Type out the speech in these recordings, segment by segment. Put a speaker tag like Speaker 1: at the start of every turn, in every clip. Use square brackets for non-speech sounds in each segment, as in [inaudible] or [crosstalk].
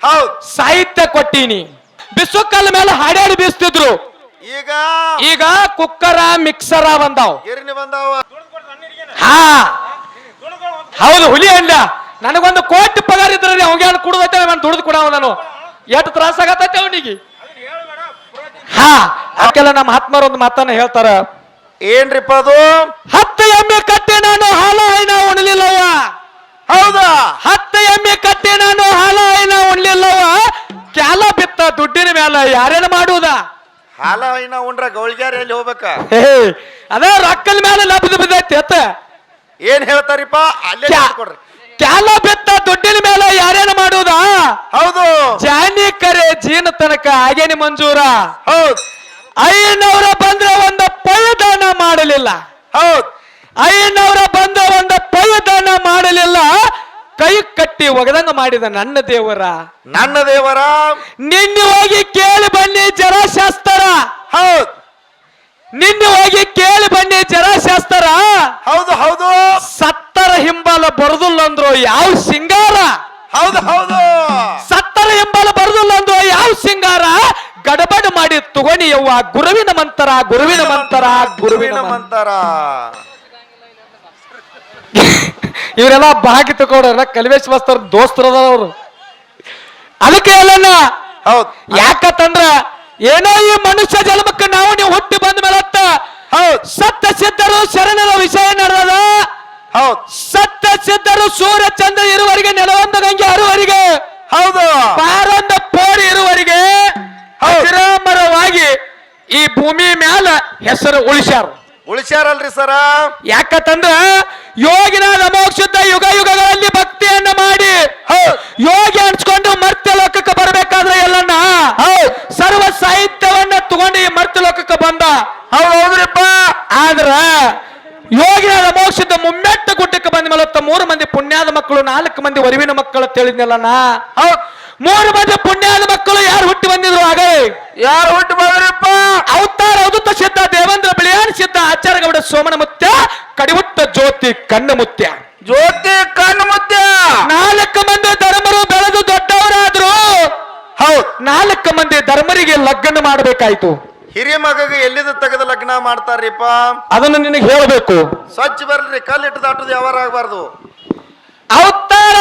Speaker 1: ಹೌದ್.
Speaker 2: ಸಾಹಿತ್ಯ ಕೊಟ್ಟೀನಿ. ಬಿಸುಕಲ್ ಮೇಲೆ ಹಾಡಾಡಿ ಬೀಸ್ತಿದ್ರು.
Speaker 1: ಈಗ?
Speaker 2: ಈಗ ಕುಕ್ಕರ ಮಿಕ್ಸರ ಬಂದಾವ್.
Speaker 1: ಗಿರಣಿ ಬಂದಾವ?
Speaker 2: ಹಾ. ಹೌದು ಹುಲಿ ಅಂಡ ನನಗೊಂದು ಕೋಟಿ ಪಗಾರ ಇದ್ರೆ ಅವಂಗೆ ಕುಡ್ದೈತೆ ನಾನು ದುಡ್ದು ಕೊಡವ ನಾನು. ಎಷ್ಟು ತ್ರಾಸ ಆಗತೈತೆ ಅವನಿಗೆ. ಹಾ. ಅದಕ್ಕೆಲ್ಲ ನಮ್ಮ ಆತ್ಮರ ಒಂದು ಮಾತನ್ನ ಹೇಳ್ತಾರ.
Speaker 1: ಏನ್ರಿಪ್ಪ ಅದು?
Speaker 2: ಹತ್ತು ಎಮ್ಮೆ ಕಟ್ಟಿ ನಾನು ಹಾಲು ಹೈನ ಉಣ್ಲಿಲ್ಲವ
Speaker 1: ಹೌದಾ?
Speaker 2: ಹತ್ತು ಎಮ್ಮೆ ಕಟ್ಟಿ ನಾನು ಹಾಲ ಏನ ಉಣ್ಲಿಲ್ಲವ ಕ್ಯಾಲ ಬಿತ್ತ ದುಡ್ಡಿನ ಮೇಲೆ ಯಾರೇನು ಮಾಡುವುದ
Speaker 1: ಹಾಲ ಇನ್ನ ಉಂಡ್ರ ಗೌಳ್ಗ್ಯಾರ ಎಲ್ಲಿ ಹೋಗ್ಬೇಕ?
Speaker 2: ಹೇ ಅದೇ ರೊಕ್ಕದ ಮೇಲೆ ಲಬ್ಧ ಬಿದ್ದೈತಿ ಅತ್ತ
Speaker 1: ಏನ್ ಹೇಳ್ತಾರಿಪ್ಪ? ಅಲ್ಲೇ
Speaker 2: ಕ್ಯಾ-
Speaker 1: ಕೊಡ್ರಿ
Speaker 2: ಕ್ಯಾಲ ಬಿತ್ತ ದುಡ್ಡಿನ ಮೇಲೆ ಯಾರೇನು ಮಾಡುವುದ
Speaker 1: ಹೌದು.
Speaker 2: ಜಾನಿ ಕರೆ ಜೀನ ತನಕ ಆಗೇನಿ ಮಂಜೂರ.
Speaker 1: ಹೌದ್.
Speaker 2: ಐನವರ ಬಂದ್ರೆ ಒಂದು ಪಯದಾನ ಮಾಡಲಿಲ್ಲ.
Speaker 1: ಹೌದ್.
Speaker 2: ಐನವರ ಬಂದ ಒಂದು ಪಯದಾನ ಮಾಡಲಿಲ್ಲ. ಕೈ ಕಟ್ಟಿ ಒಗದಂಗ ಮಾಡಿದ ನನ್ನ ದೇವರ.
Speaker 1: ನನ್ನ ದೇವರ.
Speaker 2: ನಿನ್ನೆ ಹೋಗಿ ಕೇಳಿ ಬನ್ನಿ ಜರಾಶಾಸ್ತ್ರ.
Speaker 1: ಹೌದು.
Speaker 2: ನಿನ್ನೆ ಹೋಗಿ ಕೇಳಿ ಬನ್ನಿ ಜರಾಶಾಸ್ತ್ರ.
Speaker 1: ಹೌದು ಹೌದು.
Speaker 2: ಸತ್ತರ ಹಿಂಬಾಲ ಬರುದಿಲ್ಲ ಅಂದ್ರು ಯಾವ ಸಿಂಗಾರ?
Speaker 1: ಹೌದು ಹೌದು.
Speaker 2: ಸತ್ತರ ಹಿಂಬಾಲ ಬರುದಿಲ್ಲ ಅಂದ್ರು ಯಾವ ಸಿಂಗಾರ? ಗಡಬಡ ಮಾಡಿ ತಗೊಂಡಿ ಯವ್ವ ಗುರುವಿನ ಮಂತರ ಗುರುವಿನ ಮಂತರ ಗುರುವಿನ ಮಂತರ. [laughs] ಇವರೆಲ್ಲ ಬಾಕಿ ತಗೊಂಡ್ರ ಕಲ್ವೇಶ್ ಮಾಸ್ತರ್ ದೋಸ್ತರದ ಅವರು. ಅದಕ್ಕೆ ಅಲ್ಲಣ್ಣ
Speaker 1: ಹೌದ್.
Speaker 2: ಯಾಕಂದ್ರ ಏನೋ ಈ ಮನುಷ್ಯ ಜನ್ಮಕ್ಕೆ ನಾವು ನೀವು ಹುಟ್ಟಿ ಬಂದ ಮೇಲತ್ತ
Speaker 1: ಹೌದ್.
Speaker 2: ಸತ್ತ ಸಿದ್ಧರು ಶರಣರ ವಿಷಯ ನಡೆದ
Speaker 1: ಹೌದ್.
Speaker 2: ಸತ್ಯ ಸಿದ್ಧರು ಸೂರ್ಯ ಚಂದ್ರ ಇರುವರಿಗೆ ನೆಲವೊಂದ ಗಂಗೆ ಇರುವರಿಗೆ
Speaker 1: ಹೌದು.
Speaker 2: ಪಾರೊಂದ ಪೋರಿ ಇರುವರಿಗೆ ಅವಿರಾಮರವಾಗಿ ಈ ಭೂಮಿ ಮ್ಯಾಲ ಹೆಸರು ಉಳಿಸ್ಯಾರ.
Speaker 1: ಉಳಿಸ್ಯಾರಲ್ರಿ ಸರ.
Speaker 2: ಯಾಕಂತಂದ್ರ ಯೋಗಿನ ಮೋಕ್ಷದ ಯುಗ ಯುಗಗಳಲ್ಲಿ ಭಕ್ತಿಯನ್ನ ಮಾಡಿ. ಯೋಗಿ ಅನ್ಸ್ಕೊಂಡು ಮರ್ತ್ಯ ಲೋಕಕ್ಕೆ ಬರಬೇಕಾದ್ರೆ ಎಲ್ಲನ್ನ? ಸರ್ವ ಸಾಹಿತ್ಯವನ್ನ ತಗೊಂಡು ಈ ಮರ್ತ್ಯ ಲೋಕಕ್ಕೆ ಬಂದ.
Speaker 1: ಹೌದ್ ಹೌದ್ರಿಪ್ಪ.
Speaker 2: ಆದ್ರ ಯೋಗಿನಾದ ಮೋಕ್ಷದ ಮುಮ್ಮೆಟ್ಟ ಗುಡ್ಡಕ್ಕೆ ಬಂದ ಮೇಲೆ ಮೂರು ಮಂದಿ ಪುಣ್ಯಾದ ಮಕ್ಕಳು ನಾಲ್ಕು ಮಂದಿ ಒರಿವಿನ ಮಕ್ಕಳು ತಿಳಿದ್ನಲ್ಲನ ಮೂರು ಮಂದಿ ಪುಣ್ಯಾದ ಮಕ್ಕಳು ಯಾರು ಹುಟ್ಟಿ ಬಂದಿದ್ರು ಆಗೇ
Speaker 1: ಯಾರು ಹುಟ್ಟಿ ಬಂದ್ರಪ್ಪ?
Speaker 2: ಅವತಾರ ಅವಧೂತ ಸಿದ್ಧ ದೇವೇಂದ್ರ ಬಿಳಿಯಾನ್ ಸಿದ್ಧ ಆಚಾರ್ಯಗೌಡ ಸೋಮನ ಮುತ್ಯ ಕಡಿವುಟ್ಟ ಜ್ಯೋತಿ ಕಣ್ಣು ಮುತ್ಯ.
Speaker 1: ಜ್ಯೋತಿ ಕಣ್ಣು ಮುತ್ಯ.
Speaker 2: ನಾಲ್ಕು ಮಂದಿ ಧರ್ಮರು ಬೆಳೆದು ದೊಡ್ಡವರಾದ್ರು.
Speaker 1: ಹೌದು
Speaker 2: ನಾಲ್ಕು ಮಂದಿ ಧರ್ಮರಿಗೆ ಲಗ್ನ ಮಾಡಬೇಕಾಯ್ತು.
Speaker 1: ಹಿರಿಯ ಮಗಗೆ ಎಲ್ಲಿದ ತೆಗೆದ ಲಗ್ನ ಮಾಡ್ತಾರ್ರಿಪ್ಪ?
Speaker 2: ಅದನ್ನು ನಿನಗೆ ಹೇಳಬೇಕು.
Speaker 1: ಸ್ವಚ್ಛ ಬರ್ರಿ ಕಲ್ಲಿಟ್ಟು ದಾಟೋದು ಯಾವಾರ ಆಗಬಾರ್ದು.
Speaker 2: ಅವತ್ತಾರ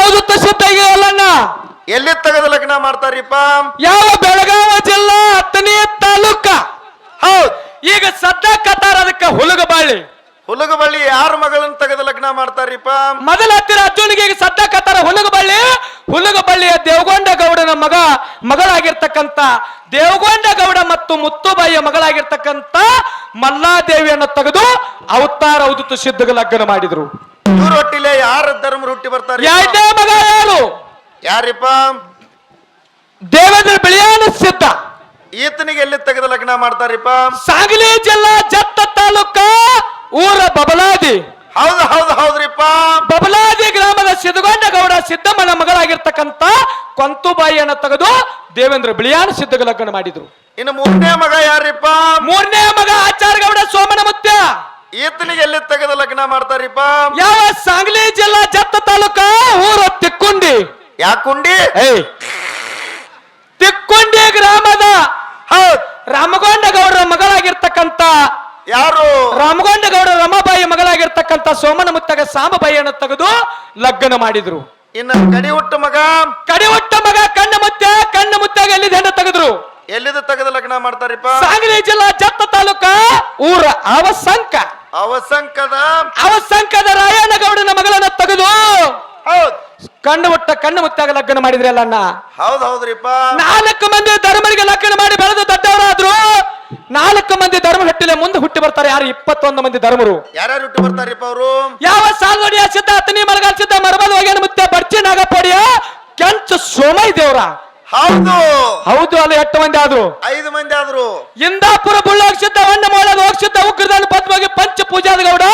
Speaker 2: ಅಲ್ಲಣ್ಣ
Speaker 1: ಎಲ್ಲಿ ತೆಗೆದ ಲಗ್ನ ಮಾಡ್ತಾರಿಪ್ಪ
Speaker 2: ಯಾವ ಬೆಳಗಾವ ಜಿಲ್ಲಾ ಹತ್ತನೇ ತಾಲೂಕ.
Speaker 1: ಹೌದು
Speaker 2: ಈಗ ಸದ್ದ ಕತಾರ ಅದಕ್ಕೆ ಹುಲಗಬಾಳಿ.
Speaker 1: ಹುಲಗಬಳ್ಳಿ ಯಾರ ಮಗಳನ್ನ ತೆಗೆದ ಲಗ್ನ ಮಾಡ್ತಾರಿಪ್ಪ?
Speaker 2: ಮೊದಲ ಹತ್ತಿರ ಅರ್ಜುನಿಗೆ ಈಗ ಸದ್ದ ಬಳ್ಳಿ ಹುಲಗಬಳ್ಳಿ. ಹುಲಗಬಳ್ಳಿಯ ದೇವಗೊಂಡ ಗೌಡನ ಮಗ ಮಗಳಾಗಿರ್ತಕ್ಕಂತ ದೇವಗೊಂಡ ಗೌಡ ಮತ್ತು ಮುತ್ತುಬಾಯಿಯ ಮಗಳಾಗಿರ್ತಕ್ಕಂತ ಮಲ್ಲಾದೇವಿಯನ್ನು ತೆಗೆದು ಅವತಾರ ಉದುತು ಸಿದ್ಧಗ ಲಗ್ನ ಮಾಡಿದ್ರು.
Speaker 1: ಇವ್ರ ಯಾರ ಧರ್ಮ ರೊಟ್ಟಿ ಬರ್ತಾರೆ?
Speaker 2: ಎರಡನೇ ಮಗ ಯಾರು?
Speaker 1: ಯಾರಿಪ್ಪ?
Speaker 2: ದೇವೇಂದ್ರ ಬಿಳಿಯಾನ ಸಿದ್ಧ.
Speaker 1: ಈತನಿಗೆ ಎಲ್ಲಿ ತೆಗೆದ ಲಗ್ನ ಮಾಡ್ತಾರಿಪ್ಪ?
Speaker 2: ಸಾಗಲಿ ಜಿಲ್ಲಾ ಜತ್ತ ತಾಲೂಕ ಊರ ಬಬಲಾದಿ.
Speaker 1: ಹೌದು ಹೌದು ಹೌದ್ರಿಪ್ಪ.
Speaker 2: ಬಬಲಾದಿ ಗ್ರಾಮದ ಸಿದ್ಧಗೊಂಡ ಗೌಡ ಸಿದ್ದಮ್ಮನ ಮಗಳಾಗಿರ್ತಕ್ಕಂತ ಕೊಂತುಬಾಯಿಯನ್ನು ತೆಗೆದು ದೇವೇಂದ್ರ ಬಿಳಿಯಾನ ಸಿದ್ಧಗ ಲಗ್ನ ಮಾಡಿದ್ರು.
Speaker 1: ಇನ್ನು ಮೂರನೇ ಮಗ ಯಾರಿಪ್ಪ
Speaker 2: ಮೂರನೇ ಮಗ ಆಚಾರ ಗೌಡ ಸೋಮನ ಮುತ್ಯ
Speaker 1: ಈತನಿಗೆ ಎಲ್ಲಿ ತೆಗೆದ ಲಗ್ನ ಮಾಡ್ತಾರಿಪ್ಪ?
Speaker 2: ಯಾವ ಸಾಂಗ್ಲಿ ಜಿಲ್ಲಾ ಜತ್ತ ತಾಲೂಕ? ಊರ ತಿಕ್ಕುಂಡಿ.
Speaker 1: ಯಾಕುಂಡಿ?
Speaker 2: ಏ. ತಿಕ್ಕುಂಡಿ ಗ್ರಾಮದ
Speaker 1: ಹೌದ್
Speaker 2: ರಾಮಗೊಂಡ ಗೌಡರ ಮಗಳಾಗಿರ್ತಕ್ಕಂಥ
Speaker 1: ಯಾರು?
Speaker 2: ರಾಮಗೊಂಡ ಗೌಡ ರಮಾಬಾಯಿ ಮಗಳಾಗಿರ್ತಕ್ಕಂಥ ಸೋಮನ ಮುತ್ತಗ ಸಾಮಬಾಯಿಯನ್ನು ತೆಗೆದು ಲಗ್ನ ಮಾಡಿದ್ರು.
Speaker 1: ಇನ್ನ ಕಡಿ ಹುಟ್ಟ ಮಗ?
Speaker 2: ಕಡಿವಟ್ಟ ಮಗ ಕಣ್ಣ ಮುತ್ತೆ ಕಣ್ಣ ಮುತ್ತಾಗ ಎಲ್ಲಿ ಹೆಣ್ಣು ತೆಗೆದ್ರು.
Speaker 1: ಎಲ್ಲಿದ ತೆಗೆದ ಲಗ್ನ ಮಾಡ್ತಾರಿಪ್ಪ?
Speaker 2: ಸಾಂಗ್ಲಿ ಜಿಲ್ಲಾ ಜತ್ತ ತಾಲೂಕ ಊರ ಅವಸಂಕ.
Speaker 1: ಅವಸಂಕದ?
Speaker 2: ಅವಸಂಕದ ರಾಯಣ್ಣಗೌಡನ ಮಗಳನ್ನ ತೆಗೆದು
Speaker 1: ಹೌದು.
Speaker 2: ಕಣ್ಣು ಮುಟ್ಟ ಕಣ್ಣು ಮುತ್ತಾಗ ಲಗ್ನ ಮಾಡಿದ್ರಿ ಅಲ್ಲಣ್ಣ.
Speaker 1: ಹೌದ್ ಹೌದ್ರಿಪ್ಪ.
Speaker 2: ನಾಲ್ಕು ಮಂದಿ ಧರ್ಮರಿಗೆ ಲಗ್ನ ಮಾಡಿ ಬೆಳೆದು ದೊಡ್ಡವರಾದ್ರು. ನಾಲ್ಕು ಮಂದಿ ಧರ್ಮ ಹುಟ್ಟಿಲೆ ಮುಂದೆ ಹುಟ್ಟಿ ಬರ್ತಾರೆ ಯಾರು? ಇಪ್ಪತ್ತೊಂದು ಮಂದಿ ಧರ್ಮರು.
Speaker 1: ಯಾರು ಹುಟ್ಟಿ ಬರ್ತಾರಿಪ್ಪ ಅವರು?
Speaker 2: ಯಾವ ಸಾಲ್ವಡಿಯ ಸಿದ್ಧ ಅತನಿ ಮರಗಾಲ್ ಸಿದ್ಧ ಮರಬದ ಹೋಗ್ಯಾನ ಮುತ್ತೆ ಬರ್ಚಿ ನಾಗಪ್ಪಡಿಯ ಕೆಂಚ ಸೋಮೈ ದೇವ್ರ.
Speaker 1: ಹೌದು.
Speaker 2: ಹೌದು ಅಲ್ಲ ಎಷ್ಟು ಮಂದಿ ಆದ್ರು?
Speaker 1: ಐದು ಮಂದಿ ಆದ್ರು.
Speaker 2: ಇಂದಾಪುರ ಬುಳ್ಳೋಗ್ ಸಿದ್ಧ ವಣ್ಣ ಮಾಡೋದು ಹೋಗ್ ಸಿದ್ಧ ಉಗ್ರದಾನ ಪದ್ಮಗೆ ಪಂಚ ಪೂಜಾದ ಗೌಡ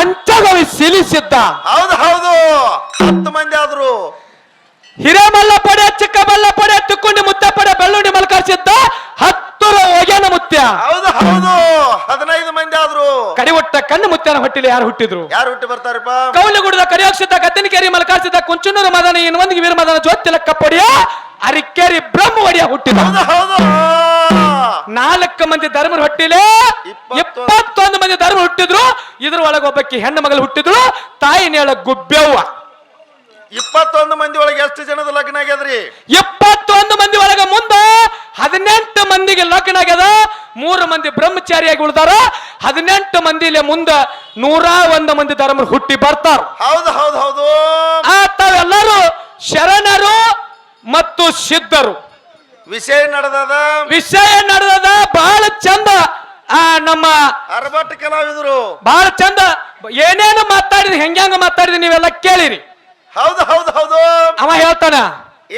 Speaker 2: ಅಂಚಗವಿ ಸಿಲಿಸಿದ್ದ
Speaker 1: ಹೌದು ಹೌದು. ಹತ್ತು ಮಂದಿ ಆದ್ರು.
Speaker 2: ಹಿರೇಮಲ್ಲ ಪಡೆ ಚಿಕ್ಕಮಲ್ಲ ಪಡೆ ತುಕ್ಕುಂಡಿ ಮುತ್ತ ಪಡೆ ಬೆಳ್ಳುಂಡಿ ಮಲ್ಕಾರ್ಸಿದ್ದ ಹತ್ತರ ಕಣ್ಣು ಮುತ್ತಾನ ಹೊಟ್ಟಿಲಿ ಯಾರು ಹುಟ್ಟಿದ್ರು?
Speaker 1: ಯಾರು ಹುಟ್ಟಿ ಬರ್ತಾರಪ್ಪ?
Speaker 2: ಕೌಲಗುಡದ ಕರಿಯೋಕ್ಷಿದ್ದ ಕತ್ತಿನಕೇರಿ ಮಲಕಾಸಿದ ಕುಂಚನೂರು ಮದನ ಇನ್ನೊಂದಿಗೆ ವೀರ ಮದನ ಜ್ಯೋತಿ ಲೆಕ್ಕ ಪಡೆಯ ಅರಿಕೇರಿ ಬ್ರಹ್ಮ ಒಡೆಯ ಹುಟ್ಟಿದ ನಾಲ್ಕು ಮಂದಿ ಧರ್ಮರು ಹುಟ್ಟಿಲೆ
Speaker 1: ಇಪ್ಪತ್ತೊಂದು.
Speaker 2: ಮಂದಿ ಧರ್ಮ ಹುಟ್ಟಿದ್ರು. ಇದ್ರ ಒಳಗೆ ಒಬ್ಬಕ್ಕೆ ಹೆಣ್ಣು ಮಗಳು ಹುಟ್ಟಿದ್ರು. ತಾಯಿ ನೇಳ ಗುಬ್ಬೆವ್ವ.
Speaker 1: ಇಪ್ಪತ್ತೊಂದು ಮಂದಿ ಒಳಗೆ ಎಷ್ಟು ಜನದ ಲಗ್ನ ಆಗ್ಯದ್ರಿ?
Speaker 2: ಇಪ್ಪತ್ತೊಂದು ಮಂದಿ ಒಳಗೆ ಮುಂದ ಹದಿನೆಂಟು ಮಂದಿಗೆ ಲಗ್ನ ಆಗ್ಯದ. ಮೂರು ಮಂದಿ ಬ್ರಹ್ಮಚಾರಿಯಾಗಿ ಉಳಿದಾರ. ಹದಿನೆಂಟು ಮಂದಿಲೆ ಮುಂದ ನೂರ ಒಂದು ಮಂದಿ ಧರ್ಮ ಹುಟ್ಟಿ ಬರ್ತಾರ.
Speaker 1: ಹೌದು ಹೌದು ಹೌದು.
Speaker 2: ಆ ತಾವೆಲ್ಲರೂ ಶರಣರು ಮತ್ತು ಸಿದ್ಧರು.
Speaker 1: ವಿಷಯ ನಡೆದದ?
Speaker 2: ವಿಷಯ ನಡೆದದ. ಬಹಳ ಚಂದ ಆ ನಮ್ಮ
Speaker 1: ಅರಬಟ್ ಕಲಾವಿದರು.
Speaker 2: ಬಹಳ ಚಂದ. ಏನೇನು ಮಾತಾಡಿದ್ರಿ ಹೆಂಗ್ಯಾಂಗ ಮಾತಾಡಿದ್ರಿ ನೀವೆಲ್ಲ ಕೇಳಿರಿ.
Speaker 1: ಹೌದು ಹೌದು ಹೌದು.
Speaker 2: ಅವ ಹೇಳ್ತಾನ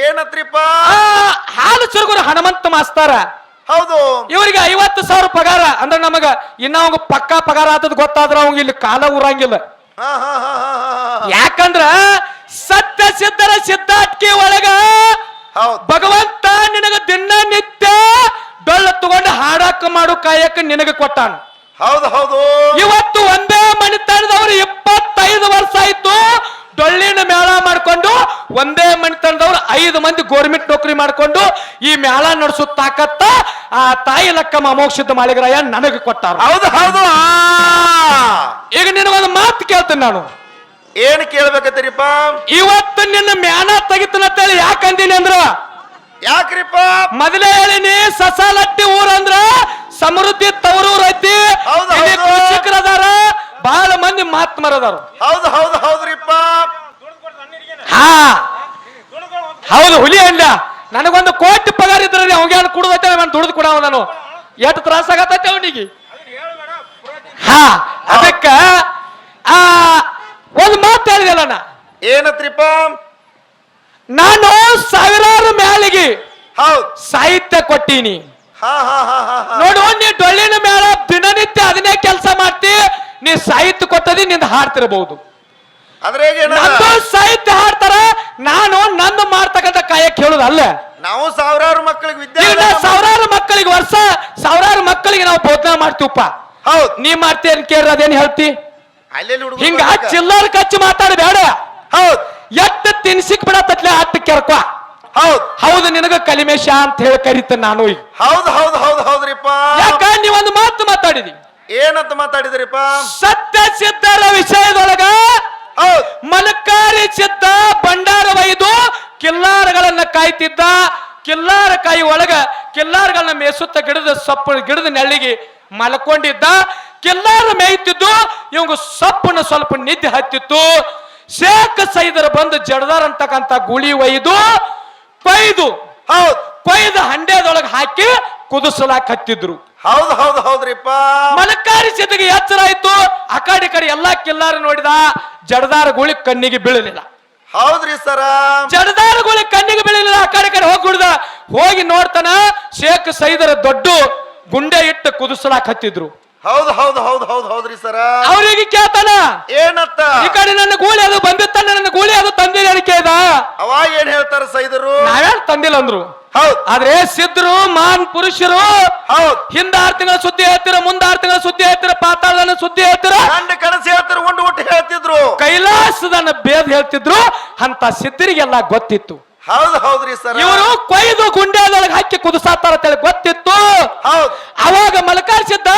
Speaker 1: ಏನತ್ರಿಪ್ಪ?
Speaker 2: ಹಾಲು ಚುರುಗುರು ಹನುಮಂತ ಮಾಸ್ತಾರ.
Speaker 1: ಹೌದು.
Speaker 2: ಇವರಿಗೆ ಐವತ್ತು ಸಾವಿರ ಪಗಾರ. ಅಂದ್ರೆ ನಮಗ ಇನ್ನ ಅವಂಗ ಪಕ್ಕಾ ಪಗಾರ ಆತದ್ ಗೊತ್ತಾದ್ರ ಅವಂಗ ಇಲ್ಲಿ ಕಾಲ ಊರಂಗಿಲ್ಲ.
Speaker 1: ಹಾ ಹಾ ಹಾ ಹಾ ಹಾ
Speaker 2: ಯಾಕಂದ್ರ ಸತ್ಯ ಸಿದ್ಧರ ಸಿದ್ಧಾಟ್ಕಿ ಒಳಗ ಭಗವಂತ ನಿನಗ ದಿನ ನಿತ್ಯ ಡೊಳ್ಳ ತಗೊಂಡು ಹಾಡಾಕ ಮಾಡು ಕಾಯಕ ನಿನಗ ಕೊಟ್ಟಾನ.
Speaker 1: ಹೌದು ಹೌದು.
Speaker 2: ಇವತ್ತು ಒಂದೇ ಮಣಿತನದವ್ರು ಇಪ್ಪತ್ತೈದು ವರ್ಷ ಆಯ್ತು. ಡೊಳ್ಳಿನ ಮೇಳ ಮಾಡ್ಕೊಂಡು ಒಂದೇ ಮಣಿತನದವ್ರು ಐದು ಮಂದಿ ಗೋರ್ಮೆಂಟ್ ನೌಕರಿ ಮಾಡ್ಕೊಂಡು ಈ ಮೇಳ ನಡೆಸೋ ತಾಕತ್ತ ಆ ತಾಯಿ ಲಕ್ಕಮ್ಮ ಮೋಕ್ಷದ ಮಾಳಿಗರಾಯ ನನಗೆ ಕೊಟ್ಟಾರ.
Speaker 1: ಹೌದು ಹೌದು.
Speaker 2: ಈಗ ನಿನಗೊಂದು ಮಾತು ಕೇಳ್ತೀನಿ ನಾನು.
Speaker 1: ಏನ್ ಕೇಳ್ಬೇಕತ್ತೀರಿಪ್ಪ
Speaker 2: ಇವತ್ತು ನಿನ್ನ ಮ್ಯಾನ ಯಾಕೆ ಯಾಕಂದೀನಿ ಅಂದ್ರ?
Speaker 1: ಯಾಕ್ರಿಪ್ಪ?
Speaker 2: ಮೊದಲೇ ಹೇಳಿನಿ ಸಸಾಲಟ್ಟಿ ಊರಂದ್ರ ಸಮೃದ್ಧಿ ತವರೂರ್ ಐತಿ. ಕೃಷಿಕರದಾರ ಬಹಳ ಮಂದಿ ಮಹಾತ್ಮರದಾರ
Speaker 1: ಹೌದು ಹೌದು ಹೌದ್ರಿಪ್ಪ.
Speaker 2: ಹಾ. ಹೌದು ಹುಲಿ ಅಂಡ ನನಗೊಂದು ಕೋಟಿ ಪಗಾರ ಇದ್ರೆ ಏನು ಕುಡ್ದೈತೆ ನಾನು ದುಡ್ದು ಕೊಡವ ನಾನು. ಎಷ್ಟು ತ್ರಾಸ ಆಗತ್ತೆ ಅವನಿಗೆ. ಹಾ ಅದಕ್ಕ ಆ ಒಂದು ಮಾತು ಹೇಳಿದೆಲ್ಲ ನಾ.
Speaker 1: ಏನತ್ರಿಪ್ಪ?
Speaker 2: ನಾನು ಸಾವಿರಾರು ಮ್ಯಾಲಿಗೆ
Speaker 1: ಹೌದು.
Speaker 2: ಸಾಹಿತ್ಯ ಕೊಟ್ಟೀನಿ.
Speaker 1: ಹಾ ಹಾ ಹಾ ಹಾ ಹಾ.
Speaker 2: ನೋಡು ನೀ ಡೊಳ್ಳಿನ ಮೇಳ ದಿನನಿತ್ಯ ಅದನ್ನೇ ಕೆಲಸ ಮಾಡ್ತಿ ನೀ ಸಾಹಿತ್ಯ ಕೊಟ್ಟದಿ ನಿಂದ ಹಾಡ್ತಿರಬಹುದು ಅಂದ್ರೆ ಸಾಹಿತ್ಯ ಹಾಡ್ತಾರ ನಾನು ನಂದು ಮಾಡ್ತಕ್ಕಂಥ ಕಾಯಕ್ಕೆ ಹೇಳುದಲ್ಲ
Speaker 1: ನಾವು ಸಾವಿರಾರು ಮಕ್ಕಳಿಗೆ ವಿದ್ಯೆ
Speaker 2: ಸಾವಿರಾರು ಮಕ್ಕಳಿಗೆ ವರ್ಷ ಸಾವಿರಾರು ಮಕ್ಕಳಿಗೆ ನಾವು ಬೋಧನೆ ಮಾಡ್ತೀವಪ್ಪ.
Speaker 1: ಹೌದ್.
Speaker 2: ನೀ ಮಾಡ್ತೀಯ ಕೇಳ್ರ ಅದೇನ್ ಹೇಳ್ತಿ? ಹಿಂಗ ಚಿಲ್ಲರ್ ಕಚ್ಚಿ ಮಾತಾಡ ಬೇಡ
Speaker 1: ಹೌದ್.
Speaker 2: ಎತ್ತ ತಿನ್ಸಿಕ್ ಬಿಡತ್ತತ್ಲೆ ಅತ್ತ ಕೆರ್ಕೊ.
Speaker 1: ಹೌದ್.
Speaker 2: ಹೌದು ನಿನಗ ಕಲಿಮೇಶ ಅಂತ ಹೇಳಿ ಕರಿತ ನಾನು ಈಗ.
Speaker 1: ಹೌದ್ ಹೌದ್ ಹೌದ್ ಹೌದ್ರಿಪ್ಪ.
Speaker 2: ಯಾಕ ನೀವೊಂದು ಮಾತು ಮಾತಾಡಿದಿ?
Speaker 1: ಏನಂತ ಮಾತಾಡಿದ್ರಿಪ್ಪ?
Speaker 2: ಸತ್ಯ ಸಿದ್ಧರ ವಿಷಯದೊಳಗ ಮಲಕಾರಿ ಸಿದ್ಧ ಭಂಡಾರ ಒಯ್ದು ಕಿಲ್ಲಾರಗಳನ್ನ ಕಾಯ್ತಿದ್ದ. ಕಿಲ್ಲಾರ ಕಾಯಿ ಒಳಗ ಕಿಲ್ಲಾರಗಳನ್ನ ಮೇಸುತ್ತ ಗಿಡದ ಸೊಪ್ಪು ಗಿಡದ ನೆಳ್ಳಿಗೆ ಮಲ್ಕೊಂಡಿದ್ದ. ಕಿಲ್ಲಾರ ಮೇಯ್ತಿದ್ದು ಇವಂಗ ಸೊಪ್ಪನ ಸ್ವಲ್ಪ ನಿದ್ದೆ ಹತ್ತಿತ್ತು. ಶೇಖ ಸೈದರ ಬಂದು ಜಡದಾರ್ ಅಂತಕ್ಕಂತ ಗುಳಿ ಒಯ್ದು ಕೊಯ್ದು
Speaker 1: ಹೌದು.
Speaker 2: ಕೊಯ್ದು ಹಂಡೆದೊಳಗೆ ಹಾಕಿ ಕುದಿಸಲಾಕ್ ಹತ್ತಿದ್ರು.
Speaker 1: ಹೌದ್ ಹೌದು ಹೌದ್ರಿಪ್ಪ.
Speaker 2: ಮಲಕಾರಿ ಎಚ್ಚರ ಆಯ್ತು ಆ ಕಡೆ ಈ ಕಡೆ ಎಲ್ಲಾ ಕಿಲ್ಲಾರ ನೋಡಿದ ಜಡದಾರ ಗುಳಿ ಕಣ್ಣಿಗೆ ಬೀಳಲಿಲ್ಲ.
Speaker 1: ಹೌದ್ರಿ ಸರ.
Speaker 2: ಜಡದಾರ ಗುಳಿ ಕಣ್ಣಿಗೆ ಬೀಳಲಿಲ್ಲ ಆ ಕಡೆ ಈ ಕಡೆ ಹೋಗಿ ಕುಡ್ದ ಹೋಗಿ ನೋಡ್ತಾನ ಶೇಖ್ ಸೈದರ ದೊಡ್ಡ ಗುಂಡೆ ಇಟ್ಟು ಕುದಿಸಲಾಕ್ ಹತ್ತಿದ್ರು.
Speaker 1: ಹೌದು ಹೌದು ಹೌದು ಹೌದು ಹೌದ್ರಿ ಸರ.
Speaker 2: ಅವ್ರಿಗೆ ಕೇಳ್ತಾನ
Speaker 1: ಏನತ್ತ?
Speaker 2: ಈ ಕಡೆ ನನ್ನ ಗೂಳಿ ಅದು ಬಂದಿತ್ತ ನನ್ನ ಗೂಳಿ ಅದು ತಂದಿಲ್ಲ ಕೇಳ್ದ
Speaker 1: ಅವಾಗ ಏನ್ ಹೇಳ್ತಾರ ಸೈದರು?
Speaker 2: ನಾವ್ಯಾರು ತಂದಿಲ್ಲ ಅಂದ್ರು. ಆದ್ರೆ ಸಿದ್ಧರು ಮಾನ್ ಪುರುಷರು
Speaker 1: ಹೌದ್.
Speaker 2: ಹಿಂದ ಆರು ತಿಂಗಳ ಸುದ್ದಿ ಹೇಳ್ತೀರ ಮುಂದ ಆರು ತಿಂಗಳ ಸುದ್ದಿ ಹೇಳ್ತೀರ ಪಾತಾಳ ಸುದ್ದಿ ಹೇಳ್ತೀರ?
Speaker 1: ಗಂಡ ಕನಸು ಹೇಳ್ತಾರ ಉಂಡು ಊಟ ಹೇಳ್ತಿದ್ರು.
Speaker 2: ಕೈಲಾಸದನ್ನ ಬೇದ್ ಹೇಳ್ತಿದ್ರು ಅಂತ ಸಿದ್ಧರಿಗೆಲ್ಲ ಗೊತ್ತಿತ್ತು.
Speaker 1: ಹೌದು ಹೌದ್ರಿ ಸರ್.
Speaker 2: ಇವರು ಕೊಯ್ದು ಗುಂಡೆದೊಳಗೆ ಹಾಕಿ ಕುದಿಸಾತಾರ ಅಂತೇಳಿ ಗೊತ್ತಿತ್ತು.
Speaker 1: ಹೌದ್.
Speaker 2: ಅವಾಗ ಮಲಕಾರಿಸಿದ್ದ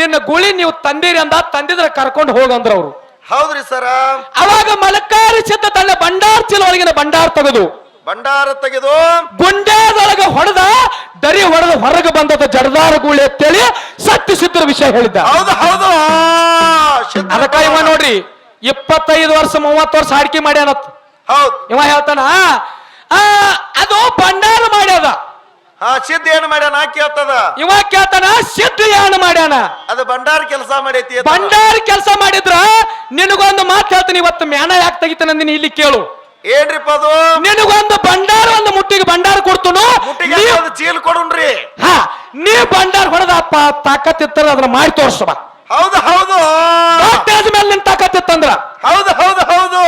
Speaker 2: ನಿನ್ನ ಗುಳಿ ನೀವು ತಂದಿರಿ ಅಂದ ತಂದಿದ್ರೆ ಕರ್ಕೊಂಡು ಹೋಗಂದ್ರ ಅವರು.
Speaker 1: ಹೌದ್ರಿ ಸರ್.
Speaker 2: ಅವಾಗ ಮಲಕಾರಿಸಿದ್ದ ತನ್ನ ಭಂಡಾರ ಚೀಲ ಒಳಗಿನ ಭಂಡಾರ ತೆಗೆದು.
Speaker 1: ಭಂಡಾರ ತೆಗೆದು
Speaker 2: ಗುಂಡ್ಯಾದೊಳಗೆ ಹೊಡೆದ ದರಿ ಹೊಡೆದ ಹೊರಗೆ ಬಂದದ ಜಡದಾರ ಗೂಳಿ ಅಂತೇಳಿ ಸತ್ಯ ಸಿದ್ಧರ ವಿಷಯ ಹೇಳಿದ್ದ.
Speaker 1: ಹೌದು ಹೌದು. ಸಿದ್ಧ
Speaker 2: ಅದಕ್ಕ ಇವ ನೋಡ್ರಿ ಇಪ್ಪತ್ತೈದು ವರ್ಷ ಮೂವತ್ತು ವರ್ಷ ಹಾಡಿಕೆ ಮಾಡ್ಯಾನತ್
Speaker 1: ಹೌದು.
Speaker 2: ಇವ ಹೇಳ್ತಾನ ಆ ಅದು ಭಂಡಾರ ಮಾಡ್ಯದ.
Speaker 1: ಹಾ ಸಿದ್ಧ ಏನ್ ಮಾಡ್ಯಾನ? ಕೇಳ್ತದ.
Speaker 2: ಇವ ಕೇಳ್ತಾನ ಸಿದ್ಧ ಏನು ಮಾಡ್ಯಾನ?
Speaker 1: ಅದು ಭಂಡಾರ ಕೆಲಸ ಮಾಡೈತಿ ಅಂತ.
Speaker 2: ಭಂಡಾರ ಕೆಲಸ ಮಾಡಿದ್ರ ನಿನಗೊಂದು ಮಾತು ಹೇಳ್ತೀನಿ ಇವತ್ತು ಮ್ಯಾನ ಯಾಕೆ ತೆಗಿತಾನಂದಿನಿ ಇಲ್ಲಿ ಕೇಳು.
Speaker 1: ಏನ್ರಿಪ್ಪ ಅದು
Speaker 2: ನಿನಗೊಂದು ಭಂಡಾರ ಒಂದು ಮುಟ್ಟಿಗೆ ಭಂಡಾರ ಕೊಡ್ತನು
Speaker 1: ಮುಟ್ಟಿಗೆ ಒಂದು ಚೀಲ ಕೊಡುನ್ರಿ?
Speaker 2: ಹಾ ನೀ ಭಂಡಾರ ಹೊಡೆದಪ್ಪ ತಾಕತ್ತಿತ್ತರ ಅದನ್ನ ಮಾಡಿ ತೋರಿಸಬ
Speaker 1: ಹೌದು ಹೌದು.
Speaker 2: ಸ್ಟೇಜ್ ಮೇಲೆ ನಿನ್ ತಾಕತ್ತಿತ್ತಂದ್ರ.
Speaker 1: ಹೌದು ಹೌದು ಹೌದು.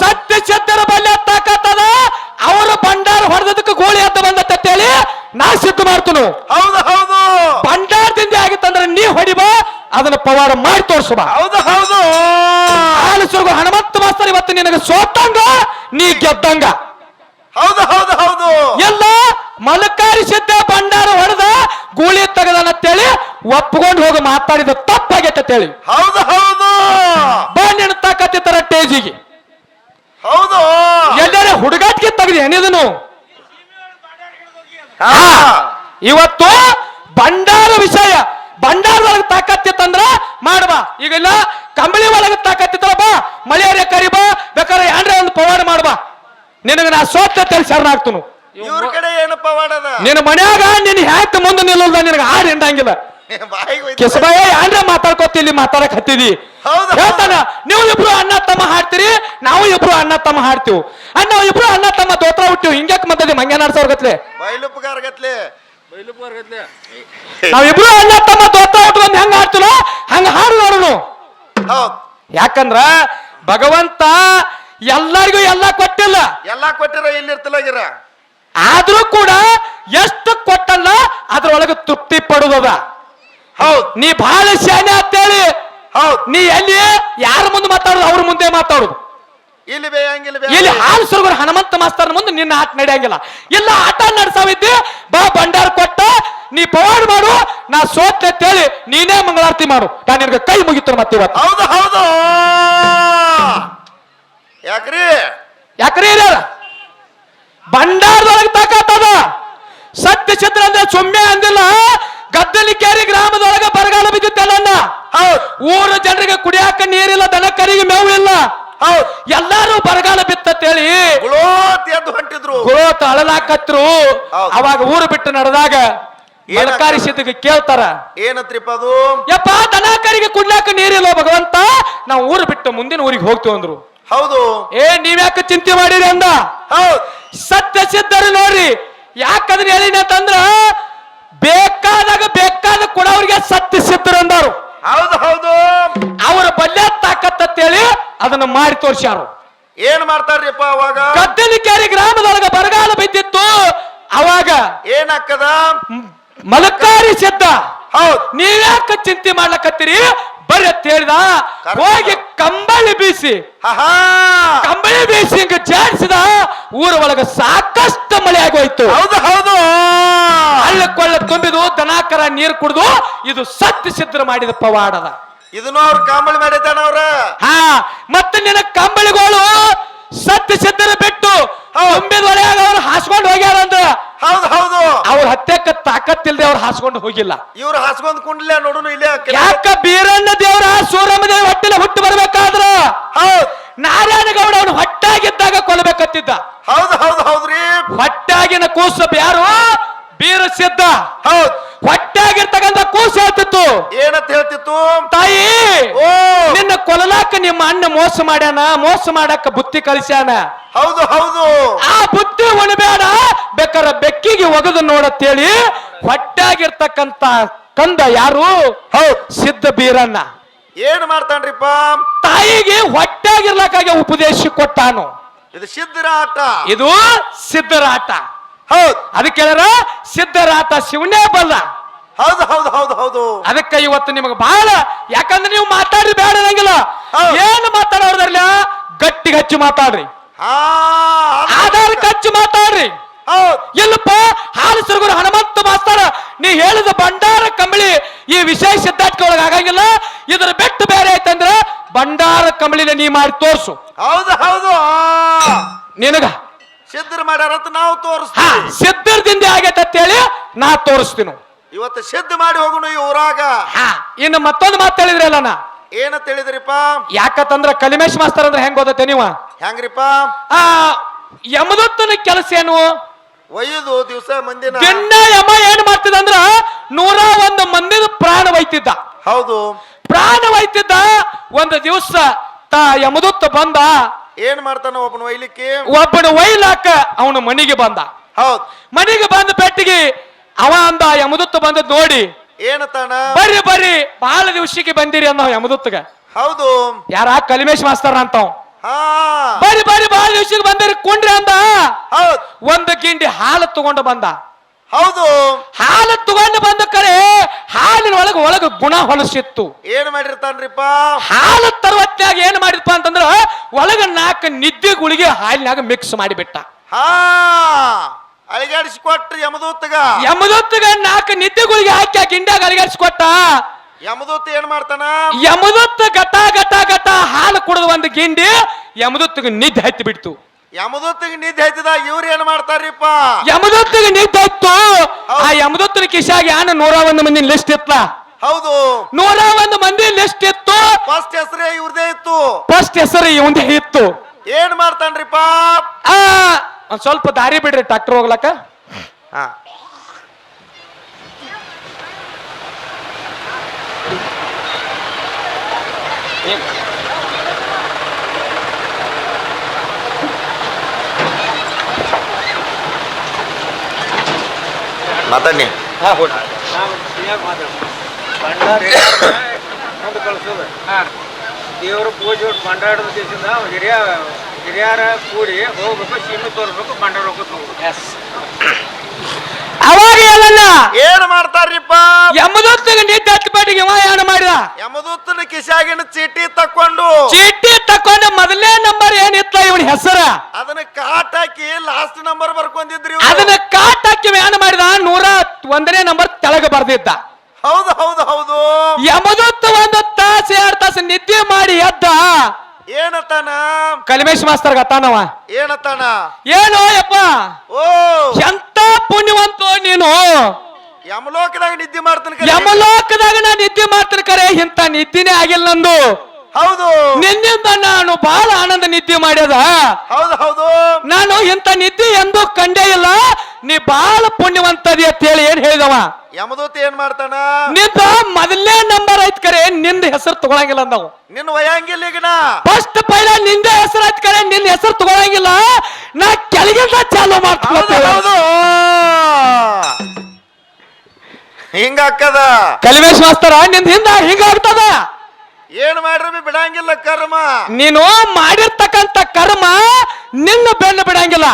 Speaker 2: ಸತ್ಯ ಸಿದ್ಧರ ಬಲ್ಯ ತಾಕತ್ತದ ಅವರು ಭಂಡಾರ ಹೊಡೆದಕ್ಕೆ ಗೋಳಿ ಅಂತ ಬಂದತ್ತೇಳಿ ನಾ ಸಿದ್ಧ ಮಾಡ್ತನು.
Speaker 1: ಹೌದು ಹೌದು.
Speaker 2: ಭಂಡಾರದಿಂದ ಆಗಿತ್ತಂದ್ರೆ ನೀ ಹೊಡಿಬ ಅದನ್ನ ಪವಾರ ಮಾಡಿ ತೋರಿಸಬ
Speaker 1: ಹೌದು ಹೌದು.
Speaker 2: ಆಲಿಸರ್ಗು ಹನುಮಂತ ಮಾಸ್ತರ್ ಇವತ್ತು ನಿನಗೆ ಸೋತಂಗ. ಗೆದ್ದಂಗ
Speaker 1: ಹೌದು ಹೌದು ಹೌದು.
Speaker 2: ಎಲ್ಲ ಮಲಕಾರಿ ಸಿದ್ಧ ಭಂಡಾರ ಹೊಡೆದ ಗೂಳಿ ತೆಗದನಂತೇಳಿ ಒಪ್ಕೊಂಡು ಹೋಗಿ ಮಾತಾಡಿದ ತಪ್ಪಾಗೈತೆ ತೇಳಿ.
Speaker 1: ಹೌದು ಹೌದು.
Speaker 2: ಬಣ್ಣ ತಾಕತ್ತಿತ್ತಾರ ಟೇಜಿಗೆ.
Speaker 1: ಹೌದು.
Speaker 2: ಎಲ್ಲಾರ ಹುಡುಗಾಟಿಗೆ ತೆಗ್ದು ಏನಿದನು
Speaker 1: ಹಾ.
Speaker 2: ಇವತ್ತು ಭಂಡಾರ ವಿಷಯ. ಭಂಡಾರದೊಳಗೆ ತಾಕತ್ತಿತ್ತಂದ್ರ ಮಾಡುವ ಈಗ ಇಲ್ಲ ಕಂಬಳಿ ಒಳಗೆ ತಾಕತ್ತಿತ್ತಲ್ಲ ಬಾ ಮಳೆಯರೆ ಕರಿ ಬಾ ಬೇಕಾದ್ರೆ ಏನ್ರ ಒಂದು ಪವಾಡ ಮಾಡುವ ನಿನಗೆ ನಾ ಸೋತ ತಲೆ ಶರಣಾಗ್ತನು
Speaker 1: ಇವ್ರ ಕಡೆ ಏನಪ್ಪ ಮಾಡದ?
Speaker 2: ನಿನ್ನ ಮನ್ಯಾಗ ನಿನ್ ಹ್ಯಾಕ್ ಮುಂದೆ ನಿಲ್ಲದ ನಿನಗೆ ಆರ್ ಹಿಂಡಂಗಿಲ್ಲ.
Speaker 1: ಹೋಯ್ತು.
Speaker 2: ಕಿಸಬಾಯ ಏನ್ರ ಮಾತಾಡ್ಕೋತಿ ಇಲ್ಲಿ ಮಾತಾಡಕ್ ಹತ್ತಿದಿ?
Speaker 1: ಹೌದು.
Speaker 2: ಹೇಳ್ತಾನ ನೀವು ಇಬ್ರು ಅಣ್ಣ ತಮ್ಮ ಹಾಡ್ತೀರಿ ನಾವು ಇಬ್ರು ಅಣ್ಣ ತಮ್ಮ ಹಾಡ್ತೀವಿ. ಅಣ್ಣ ನಾವು ಇಬ್ರು ಅಣ್ಣ ತಮ್ಮ ತೋತ್ರ ಹುಟ್ಟಿವಿ. ಹಿಂಗ್ಯಾಕ್ ಮತ್ತದಿ ಮಂಗ್ಯ ನಾಡ್ಸೋರ್ ಗತ್ಲೆ?
Speaker 1: ಬೈಲುಪ್ಪಗಾರ ಗತ್ಲೆ.
Speaker 2: ನಾವಿಬ್ರು ಅಣ್ಣ ತಮ್ಮ ದೋತ್ರ ಉಟ್ಕೊಂಡ್ ಹೆಂಗ ಹಾಡ್ತೀನೋ ಹಂಗ ಹಾಡು ನೋಡೋಣ
Speaker 1: ಹೌದ್.
Speaker 2: ಯಾಕಂದ್ರ ಭಗವಂತ ಎಲ್ಲರಿಗೂ ಎಲ್ಲ ಕೊಟ್ಟಿಲ್ಲ.
Speaker 1: ಎಲ್ಲಾ ಕೊಟ್ಟಿರೋ ಇಲ್ಲಿರ್ತಲಾಗಿರ
Speaker 2: ಆದ್ರೂ ಕೂಡ ಎಷ್ಟು ಕೊಟ್ಟಲ್ಲ ಅದ್ರೊಳಗೆ ತೃಪ್ತಿ ಪಡುದದ
Speaker 1: ಹೌದ್.
Speaker 2: ನೀ ಬಹಳ ಶಾನೆ ಅಂತೇಳಿ.
Speaker 1: ಹೌದ್.
Speaker 2: ನೀ ಎಲ್ಲಿ ಯಾರ ಮುಂದೆ ಮಾತಾಡುದು ಅವ್ರ ಮುಂದೆ ಮಾತಾಡುದು.
Speaker 1: ಇಲ್ಲಿ ಬೇಯಂಗಿಲ್ಲ
Speaker 2: ಇಲ್ಲಿ ಹಾಲು ಸುರಗರು ಹನುಮಂತ ಮಾಸ್ತರ್ ಮುಂದೆ ನಿನ್ನ ಆಟ ನಡೆಯಂಗಿಲ್ಲ. ಇಲ್ಲ ಆಟ ನಡ್ಸಾವಿದ್ದಿ ಬಾ ಬಂಡಾರ ಕೊಟ್ಟ ನೀ ಪವಾಡ್ ಮಾಡು ನಾ ಸೋತೆ ಅಂತೇಳಿ ನೀನೇ ಮಂಗಳಾರತಿ ಮಾಡು. ನಾನು ನಿನ್ಗೆ ಕೈ ಮುಗಿತು ಮತ್ತೆ ಇವತ್ತು
Speaker 1: ಹೌದು ಹೌದು. ಯಾಕ್ರಿ?
Speaker 2: ಯಾಕ್ರಿ ಹಿರಿಯರ ಭಂಡಾರದೊಳಗೆ ತಾಕತ್ತದ ಸತ್ಯ ಚಿತ್ರ ಅಂದ್ರೆ ಸುಮ್ಮನೆ ಅಂದಿಲ್ಲ. ಗದ್ದಲಿ ಕೇರಿ ಗ್ರಾಮದೊಳಗೆ ಬರಗಾಲ ಬಿದ್ದಿತ್ತಲ್ಲ ಊರ ಜನರಿಗೆ ಕುಡಿಯಾಕ ನೀರಿಲ್ಲ ದನ ಕರಿಗೆ ಮೇವು ಇಲ್ಲ. ಎಲ್ಲಾರು ಬರಗಾಲ ಬಿತ್ತಂತೇಳಿ
Speaker 1: ಗುಳೋತ್ ಎದ್ದು ಹೊಂಟಿದ್ರು.
Speaker 2: ಕುಳೋತ ಅಳಲಾಕತ್ರು. ಅವಾಗ ಊರು ಬಿಟ್ಟು ನಡೆದಾಗ ಏಳಕಾರಿ ಸಿದ್ಧಿಗೆ ಕೇಳ್ತಾರ
Speaker 1: ಏನತ್ರಿಪ್ಪ ಅದು?
Speaker 2: ಯಪ್ಪ ದನಕರಿಗೆ ಕುಡ್ಲಾಕ ನೀರಿಲ್ಲ ಭಗವಂತ ನಾವು ಊರು ಬಿಟ್ಟು ಮುಂದಿನ ಊರಿಗೆ ಹೋಗ್ತೀವಿ ಅಂದ್ರು.
Speaker 1: ಹೌದು.
Speaker 2: ಏ ನೀವ್ಯಾಕೆ ಚಿಂತೆ ಮಾಡಿರಿ ಅಂದ?
Speaker 1: ಹೌದು.
Speaker 2: ಸತ್ಯ ಸಿದ್ಧರು ನೋಡ್ರಿ. ಯಾಕಂದ್ರೆ ಹೇಳಿನ ಅಂತಂದ್ರ ಬೇಕಾದಾಗ ಬೇಕಾದ ಕೊಡೋರಿಗೆ ಸತ್ಯ ಸಿದ್ಧರು ಅಂದರು.
Speaker 1: ಹೌದು ಹೌದು.
Speaker 2: ಅವರ ಬಲ್ಯ ತಾಕತ್ತೇಳಿ ಅದನ್ನ ಮಾಡಿ ತೋರಿಸ್ಯಾರು.
Speaker 1: ಏನ್ ಮಾಡ್ತಾರ್ರಿಪ್ಪ ಅವಾಗ?
Speaker 2: ಗದ್ದಲಿಕೇರಿ ಗ್ರಾಮದೊಳಗ ಬರಗಾಲ ಬಿದ್ದಿತ್ತು. ಅವಾಗ
Speaker 1: ಏನಾಗ್ತದ?
Speaker 2: ಮ್- ಮಲಕಾರಿ ಸಿದ್ಧ.
Speaker 1: ಹೌದ್.
Speaker 2: ನೀವ್ಯಾಕ ಚಿಂತೆ ಮಾಡ್ಲಕತ್ತೀರಿ? ಬರ್ರಿ ಅಂತ ಹೇಳಿದ ಹೋಗಿ ಕಂಬಳಿ ಬೀಸಿ. ಕಂಬಳಿ ಬೀಸಿ ಹಿಂಗ ಜಾಡಿಸಿದ ಊರ ಒಳಗ ಸಾಕಷ್ಟು ಮಳೆ ಆಗೋಯ್ತು.
Speaker 1: ಹೌದು ಹೌದು.
Speaker 2: ಹಳ್ಳ ಕೊಳ್ಳ ತುಂಬಿದು ದನಾಕರ ನೀರು ಕುಡಿದು ಇದು ಸತ್ಯ ಸಿದ್ಧ ಮಾಡಿದ ಪವಾಡದ.
Speaker 1: ಇದನ್ನು ಅವ್ರ ಕಂಬಳಿ ಮಾಡಿದ್ದಾನ ಅವ್ರ.
Speaker 2: ಹಾ ಮತ್ತೆ ನಿನ್ನ ಕಂಬಳಿಗಳು ಸತ್ಯ ಸಿದ್ಧರ ಬಿಟ್ಟು ತುಂಬಿದ ಒಳಗ ಅವ್ರು ಹಾಸ್ಕೊಂಡು ಹೋಗ್ಯಾರ ಅಂದ್ರ
Speaker 1: ಹೌದು ಹೌದು.
Speaker 2: ಅವ್ರ ಹತ್ಯಕ್ಕ ತಾಕತ್ತಿಲ್ದೆ ಅವ್ರು ಹಾಸ್ಕೊಂಡು ಹೋಗಿಲ್ಲ.
Speaker 1: ಇವ್ರು ಹಾಸ್ಕೊಂಡ್ ಕುಂಡ್ಲೆ ನೋಡೋನು ಇಲ್ಲೇ
Speaker 2: ಯಾಕ ಬೀರಣ್ಣ ದೇವರ ಸೂರಮ್ಮ ದೇವ ಹೊಟ್ಟಿನ ಹುಟ್ಟು ಬರ್ಬೇಕಾದ್ರ?
Speaker 1: ನಾರಾಯಣಗೌಡ
Speaker 2: ನಾರಾಯಣ ಗೌಡ ಅವನು ಹೊಟ್ಟಾಗಿದ್ದಾಗ ಕೊಲ್ಲಬೇಕತ್ತಿದ್ದ
Speaker 1: ಹೌದು ಹೌದು ಹೌದ್ರಿ.
Speaker 2: ಹೊಟ್ಟಾಗಿನ ಕೂಸು ಯಾರು ಬೀರ ಸಿದ್ಧ
Speaker 1: ಹೌದ್.
Speaker 2: ಹೊಟ್ಟಾಗಿರ್ತಕ್ಕಂಥ ಕೂಸು ಹೇಳ್ತಿತ್ತು.
Speaker 1: ಏನಂತ ಹೇಳ್ತಿತ್ತು?
Speaker 2: ತಾಯಿ
Speaker 1: ಓ.
Speaker 2: ನಿನ್ನ ಕೊಲಲಾಕ ನಿಮ್ಮ ಅಣ್ಣ ಮೋಸ ಮಾಡ್ಯಾನ ಮೋಸ ಮಾಡಾಕ ಬುತ್ತಿ ಕಲಿಸ್ಯಾನ
Speaker 1: ಹೌದು ಹೌದು.
Speaker 2: ಆ ಬುತ್ತಿ ಉಣಬೇಡ ಬೇಕಾರ ಬೆಕ್ಕಿಗೆ ಒಗದು ನೋಡತ್ತೇಳಿ. ಹೊಟ್ಟಾಗಿರ್ತಕ್ಕಂತ ಕಂದ ಯಾರು?
Speaker 1: ಹೌದು.
Speaker 2: ಸಿದ್ಧ ಬೀರಣ್ಣ.
Speaker 1: ಏನ್ ಮಾಡ್ತಾನ್ರಿಪ್ಪ?
Speaker 2: ತಾಯಿಗೆ ಹೊಟ್ಟಾಗಿರ್ಲಕ್ಕಾಗಿ ಉಪದೇಶ ಕೊಟ್ಟಾನು.
Speaker 1: ಇದು ಸಿದ್ಧರ ಆಟ.
Speaker 2: ಇದು ಸಿದ್ಧರಾಟ
Speaker 1: ಹೌದ್.
Speaker 2: ಅದಕ್ಕೆ ಸಿದ್ಧರಾತ ಶಿವನೇ ಬಲ್ಲ.
Speaker 1: ಹೌದು ಹೌದು ಹೌದು ಹೌದು.
Speaker 2: ಅದಕ್ಕೆ ಇವತ್ತು ನಿಮಗೆ ಬಹಳ ಯಾಕಂದ್ರೆ ನೀವು ಮಾತಾಡ್ರಿ ಬೇಡ ಅನ್ನಂಗಿಲ್ಲ.
Speaker 1: ಹೌದು.
Speaker 2: ಏನು ಮಾತಾಡೋದ್ರಲ್ಲ? ಗಟ್ಟಿ ಹಚ್ಚಿ ಮಾತಾಡ್ರಿ. ಆಧಾರ ಹಚ್ಚಿ ಮಾತಾಡ್ರಿ. ಇಲ್ಲಪ್ಪ ಹಾಲು ಸುರಗುರು ಹನುಮಂತ ಮಾಸ್ತಾರ ನೀ ಹೇಳಿದ ಭಂಡಾರ ಕಂಬಳಿ ಈ ವಿಷಯ ಸಿದ್ಧಾರ್ಥಕ್ಕೆ ಒಳಗೆ ಆಗಂಗಿಲ್ಲ. ಇದ್ರ ಬೆಟ್ಟು ಬೇರೆ ಐತಂದ್ರ ಭಂಡಾರ ಕಂಬಳಿನ ನೀ ಮಾಡಿ ತೋರ್ಸು.
Speaker 1: ಹೌದು ಹೌದು.
Speaker 2: ನಿನಗ?
Speaker 1: ಸಿದ್ಧರು ಮಾಡ್ಯಾರಂತ ನಾವು
Speaker 2: ಹಾ
Speaker 1: ತೋರಿಸ್ತೀವಿ
Speaker 2: ಸಿದ್ಧರದಿಂದ ಆಗೈತೆ ಅಂತೇಳಿ ನಾ ತೋರಿಸ್ತೀನಿ.
Speaker 1: ಇವತ್ತು ಸಿದ್ಧ ಮಾಡಿ ಹೋಗೋಣ ಈ ಊರಾಗ.
Speaker 2: ಹಾ ಇನ್ನು ಮತ್ತೊಂದು ಮಾತು ಹೇಳಿದ್ರಲ್ಲ ನಾ?
Speaker 1: ಏನ ತಿಳಿದ್ರಿಪ್ಪ?
Speaker 2: ಯಾಕಂದ್ರ ಕಲಿಮೇಶ್ ಮಾಸ್ತರ್ ಅಂದ್ರೆ ಹೆಂಗ್ ಓದತ್ತೆ ನೀವು?
Speaker 1: ಹೆಂಗ್ರಿಪ್ಪ?
Speaker 2: ಆ ಯಮದತ್ತನ ಕೆಲಸ ಏನು?
Speaker 1: ಒಯ್ಯುದು ದಿವಸ ಮಂದಿನ
Speaker 2: ದಿನ ಯಮ ಏನ್ ಮಾಡ್ತಿದ್ದ ಅಂದ್ರ ನೂರ ಒಂದು ಮಂದಿದ ಪ್ರಾಣ ಒಯ್ತಿದ್ದ.
Speaker 1: ಹೌದು.
Speaker 2: ಪ್ರಾಣ ಒಯ್ತಿದ್ದ ಒಂದು ದಿವಸ ತಾ ಯಮದತ್ತ ಬಂದ
Speaker 1: ಏನ್ ಮಾಡ್ತಾನ ಒಬ್ಬನ ಒಯ್ಲಿಕ್ಕೆ?
Speaker 2: ಒಬ್ಬನ ಒಯ್ಲಾಕ ಅವನು ಮನೆಗೆ ಬಂದ.
Speaker 1: ಹೌದ್.
Speaker 2: ಮನೆಗೆ ಬಂದ ಪೆಟ್ಟಿಗೆ ಅವ ಅಂದ ಯಮದತ್ತ ಬಂದ ನೋಡಿ.
Speaker 1: ಏನತಾನ
Speaker 2: ಬರ್ರಿ ಬರ್ರಿ ಬಹಳ ದಿವಸಕ್ಕೆ ಬಂದಿರಿ ಅಂದ ಯಮದತ್ತಗ
Speaker 1: ಹೌದು.
Speaker 2: ಯಾರ ಕಲಿಮೇಶ್ ಮಾಸ್ತರ
Speaker 1: ಅಂತ
Speaker 2: ಬರ್ರಿ ಬರ್ರಿ ಬಹಳ ದಿವಸಕ್ಕೆ ಬಂದಿರಿ ಕುಂಡ್ರಿ ಅಂದ.
Speaker 1: ಹೌದ್.
Speaker 2: ಒಂದು ಗಿಂಡಿ ಹಾಲು ತಗೊಂಡು ಬಂದ.
Speaker 1: ಹೌದು.
Speaker 2: ಹಾಲು ತಗೊಂಡು ಬಂದ ಕರೆ ಹಾಲಿನ ಒಳಗೆ ಒಳಗೆ ಗುಣ ಹೊಲಸಿತ್ತು.
Speaker 1: ಏನ್ ಮಾಡಿರ್ತಾನ್ರಿಪ್ಪ?
Speaker 2: ಹಾಲು ತರುವತ್ನಾಗ ಏನ್ ಮಾಡಿರ್ಪ ಅಂತಂದ್ರ ಒಳಗ ನಾಲ್ಕು ನಿದ್ದೆ ಗುಳಿಗೆ ಹಾಲಿನಾಗ ಮಿಕ್ಸ್ ಮಾಡಿಬಿಟ್ಟ.
Speaker 1: ಹಾ ಅಳಿಗಾಡಿಸಿಕೊಟ್ಟ ಯಮದೂತಗ.
Speaker 2: ಯಮದೂತಗ ನಾಲ್ಕು ನಿದ್ದೆಗಳಿಗೆ ಹಾಕಿ ಹಾಕಿ ಗಿಂಡಾಗ ಅಳಿಗಾಡಿಸಿಕೊಟ್ಟ.
Speaker 1: ಯಮದೂತ ಏನ್ ಮಾಡ್ತಾನ?
Speaker 2: ಯಮದೂತ ಗಟ ಗಟ ಗಟ ಹಾಲು ಕುಡಿದ ಒಂದು ಗಿಂಡಿ ಯಮದೂತಗ ನಿದ್ದೆ ಹತ್ತಿ ಬಿಡ್ತು.
Speaker 1: ಯಮದೂತಗ ನಿದ್ದೆ ಹತ್ತಿದ ಇವ್ರು ಏನ್ ಮಾಡ್ತಾರಿಪ್ಪ
Speaker 2: ಯಮದೂತಗ ನಿದ್ದೆ ಹತ್ತು ಆ ಯಮದೂತನ ಕಿಶಾಗ ಯಾನ ನೂರ ಒಂದು ಮಂದಿ ಲಿಸ್ಟ್ ಇತ್ತ?
Speaker 1: ಹೌದು.
Speaker 2: ನೂರ ಒಂದು ಮಂದಿ ಲಿಸ್ಟ್ ಇತ್ತು.
Speaker 1: ಫಸ್ಟ್ ಹೆಸರೇ ಇವ್ರದೇ ಇತ್ತು.
Speaker 2: ಫಸ್ಟ್ ಹೆಸರು ಇವಂದೇ ಇತ್ತು.
Speaker 1: ಏನ್ ಮಾಡ್ತಾನ್ರಿಪ್ಪ?
Speaker 2: ಆ ಒಂದ್ ಸ್ವಲ್ಪ ದಾರಿ ಬಿಡ್ರಿ ಟ್ರಾಕ್ಟರ್ ಹೋಗ್ಲಕ್ಕ.
Speaker 1: ಹಾ. ಮಾತಾಡಿ.
Speaker 3: ದೇವರು ಕಳ್ಸೋದು. ದೇವ್ರ ಪೂಜೆ ಒಟ್ಟು ಬಂಡಾಡದ ದೇಶದಿಂದ ಹಿರಿಯ ಹಿರಿಯರ ಕೂಡಿ ಹೋಗ್ಬೇಕು ಸೀಮೆ ತೋರ್ಬೇಕು ಬಂಡಾಡ ಹೋಗ್ಬೇಕು. [coughs]
Speaker 2: ಅವಾಗ
Speaker 1: ಏನ್ ಮಾಡ್ತಾರ್ರಿಪ್ಪ?
Speaker 2: ಯಮದೂತಗ ನಿದ್ದೆ ಹತ್ತಿ ಬಾಟಿಗೆ ಇವ ಏನ್ ಮಾಡಿದ
Speaker 1: ಯಮದೂತನ ಕಿಶಾಗಿನ ಚೀಟಿ ತಕ್ಕೊಂಡು
Speaker 2: ಚೀಟಿ ತಕ್ಕೊಂಡು ಮೊದಲೇ ನಂಬರ್ ಏನಿತ್ತ ಇವನ ಹೆಸರ?
Speaker 1: ಅದನ್ನ ಕಾಟ್ ಹಾಕಿ ಲಾಸ್ಟ್ ನಂಬರ್ ಬರ್ಕೊಂಡಿದ್ರಿ ಇವ್ರು.
Speaker 2: ಅದನ್ನ ಕಾಟ್ ಹಾಕಿ ವ್ಯಾನ್ ಮಾಡಿದ ನೂರ ಒಂದನೇ ನಂಬರ್ ತೆಳಗ ಬರ್ದಿದ್ದ.
Speaker 1: ಹೌದು ಹೌದು ಹೌದು.
Speaker 2: ಯಮದೂತ ಒಂದು ತಾಸು ಎರಡು ತಾಸು ನಿದ್ದೆ ಮಾಡಿ ಎದ್ದ.
Speaker 1: ಏನತ್ತಾನ
Speaker 2: ಕಲಿಮೇಶ್ ಮಾಸ್ತರ್ ಗತಾನವ
Speaker 1: ಏನತ್ತಾನ
Speaker 2: ಏನೋ ಯಪ್ಪ?
Speaker 1: ಓ.
Speaker 2: ಎಂತ ಪುಣ್ಯವಂತ ನೀನು?
Speaker 1: ಯಮಲೋಕದಾಗ ನಿದ್ದೆ ಮಾಡ್ತೀನಿ ಕರೆ.
Speaker 2: ಯಮಲೋಕದಾಗ ನಾ ನಿದ್ದೆ ಮಾಡ್ತೀನಿ ಕರೆ ಇಂತ ನಿದ್ದೆನೇ ಆಗಿಲ್ಲ ನಂದು.
Speaker 1: ಹೌದು.
Speaker 2: ನಿನ್ನಿಂದ ನಾನು ಬಹಳ ಆನಂದ ನಿದ್ದೆ ಮಾಡ್ಯದ.
Speaker 1: ಹೌದು ಹೌದು.
Speaker 2: ನಾನು ಇಂತ ನಿದ್ದೆ ಎಂದು ಕಂಡೇ ಇಲ್ಲ. ನೀ ಬಹಳ ಪುಣ್ಯವಂತದಿ ಅಂತ ಹೇಳಿ ಏನ್ ಹೇಳಿದವ?
Speaker 1: ಯಮದೂತ ಏನ್ ಮಾಡ್ತಾನ?
Speaker 2: ನಿಂದ ಮೊದಲನೇ ನಂಬರ್ ಐತ್ ಕರೆ ನಿಂದ ಹೆಸರು ತಗೊಳಂಗಿಲ್ಲ ಅಂದವು.
Speaker 1: ನಿನ್ನ ಈಗ ನಾ
Speaker 2: ಫಸ್ಟ್ ಪೈಲ ನಿಂದ ಹೆಸರು ಐತ್ ಕರೆ ನಿನ್ನ ಹೆಸರು ತಗೊಳಂಗಿಲ್ಲ. ನಾ ಕೆಳಗಿಂದ ಚಾಲು
Speaker 1: ಮಾಡ್ತಾ
Speaker 2: ಮಾಡ್ತೀನಿ
Speaker 1: ಹೌದು. ಹಿಂಗ ಅಕ್ಕದ
Speaker 2: ಕಲಿಮೇಶ್ ಮಾಸ್ತರ ನಿಂದ ಹಿಂದ ಹಿಂಗ ಆಗ್ತದ
Speaker 1: ಏನ್ ಮಾಡ್ರಿ ಬಿಡಂಗಿಲ್ಲ ಕರ್ಮ?
Speaker 2: ನೀನು ಮಾಡಿರ್ತಕ್ಕಂತ ಕರ್ಮ ನಿನ್ನ ಬೆನ್ನು ಬಿಡಂಗಿಲ್ಲ.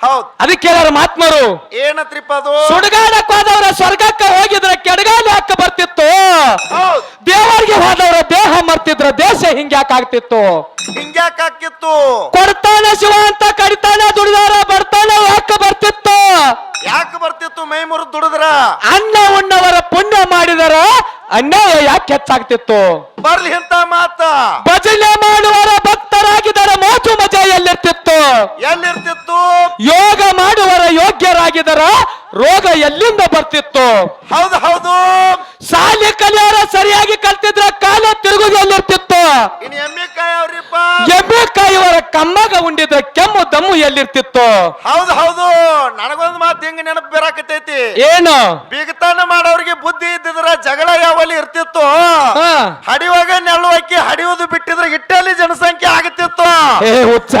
Speaker 1: ಹೌದ್.
Speaker 2: ಅದಕ್ಕೆ ಮಹಾತ್ಮರು?
Speaker 1: ಏನತ್ರಿಪ್ಪ ಅದು
Speaker 2: ಸುಡುಗಾಡಕ್ ಸ್ವರ್ಗಕ್ಕೆ ಹೋಗಿದ್ರೆ ಹೋಗಿದ್ರ ಯಾಕೆ ಹಾಕ ಬರ್ತಿತ್ತು. ದೇವರಿಗೆ ಹೋದವರ ದೇಹ ಮರ್ತಿದ್ರ ದೇಶ ಹಿಂಗ್ಯಾಕ ಆಗ್ತಿತ್ತು?
Speaker 1: ಹಿಂಗ್ಯಾಕ ಆಗ್ತಿತ್ತು?
Speaker 2: ಕೊಡ್ತಾನೆ ಶಿವ ಅಂತ ಕಡಿತಾನ ದುಡಿದಾರ ಬರ್ತಾನ ಯಾಕೆ ಬರ್ತಿತ್ತು?
Speaker 1: ಯಾಕೆ ಬರ್ತಿತ್ತು ಮೈ ಮುರಿದ್ ದುಡಿದ್ರ?
Speaker 2: ಅನ್ನ ಉಣ್ಣವರ ಪುಣ್ಯ ಮಾಡಿದರ ಅನ್ಯಾಯ ಯಾಕೆ ಹೆಚ್ಚಾಗ್ತಿತ್ತು?
Speaker 1: ಬರ್ಲಿ ಅಂತ ಮಾತ.
Speaker 2: ಭಜನೆ ಮಾಡುವರ ಭಕ್ತರಾಗಿದರ ಮೋಜು ಮಜಾ ಎಲ್ಲಿರ್ತಿತ್ತು
Speaker 1: ಎಲ್ಲಿರ್ತಿತ್ತು
Speaker 2: ಯೋಗ ಮಾಡುವರ ಯೋಗ್ಯರಾಗಿದರ ರೋಗ ಎಲ್ಲಿಂದ ಬರ್ತಿತ್ತು
Speaker 1: ಹೌದು ಹೌದು.
Speaker 2: ಶಾಲೆ ಕಲಿಯೋರ ಸರಿಯಾಗಿ ಕಲ್ತಿದ್ರ ಕಾಲ ತಿರುಗುದು
Speaker 1: ಇನ್ ಎಮ್ಮೆ ಕಾಯಿ ಅವ್ರಿಪ್ಪ
Speaker 2: ಎಮ್ಮೆ ಕಾಯುವರ ಕಮ್ಮಗ ಉಂಡಿದ್ರ ಕೆಮ್ಮು ಎಲ್ಲಿರ್ತಿತ್ತು?
Speaker 1: ಹೌದು ಹೌದು. ನನಗೊಂದು ಮಾತು ಹಿಂಗ ನೆನಪು ಬರಾಕತೈತಿ
Speaker 2: ಏನು?
Speaker 1: ಬೀಗತಾನ ಮಾಡೋರಿಗೆ ಬುದ್ಧಿ ಇದ್ದಿದ್ರ ಜಗಳ ಯಾವಲ್ಲಿ ಇರ್ತಿತ್ತು?
Speaker 2: ಹಾ.
Speaker 1: ಹಡಿವಾಗ ನೆಳ್ಳು ಹಾಕಿ ಹಡಿಯೋದು ಬಿಟ್ಟಿದ್ರೆ ಇಟ್ಟಲ್ಲಿ ಜನಸಂಖ್ಯೆ ಆಗತ್ತಿತ್ತು
Speaker 2: ಏ ಹುಚ್ಚ.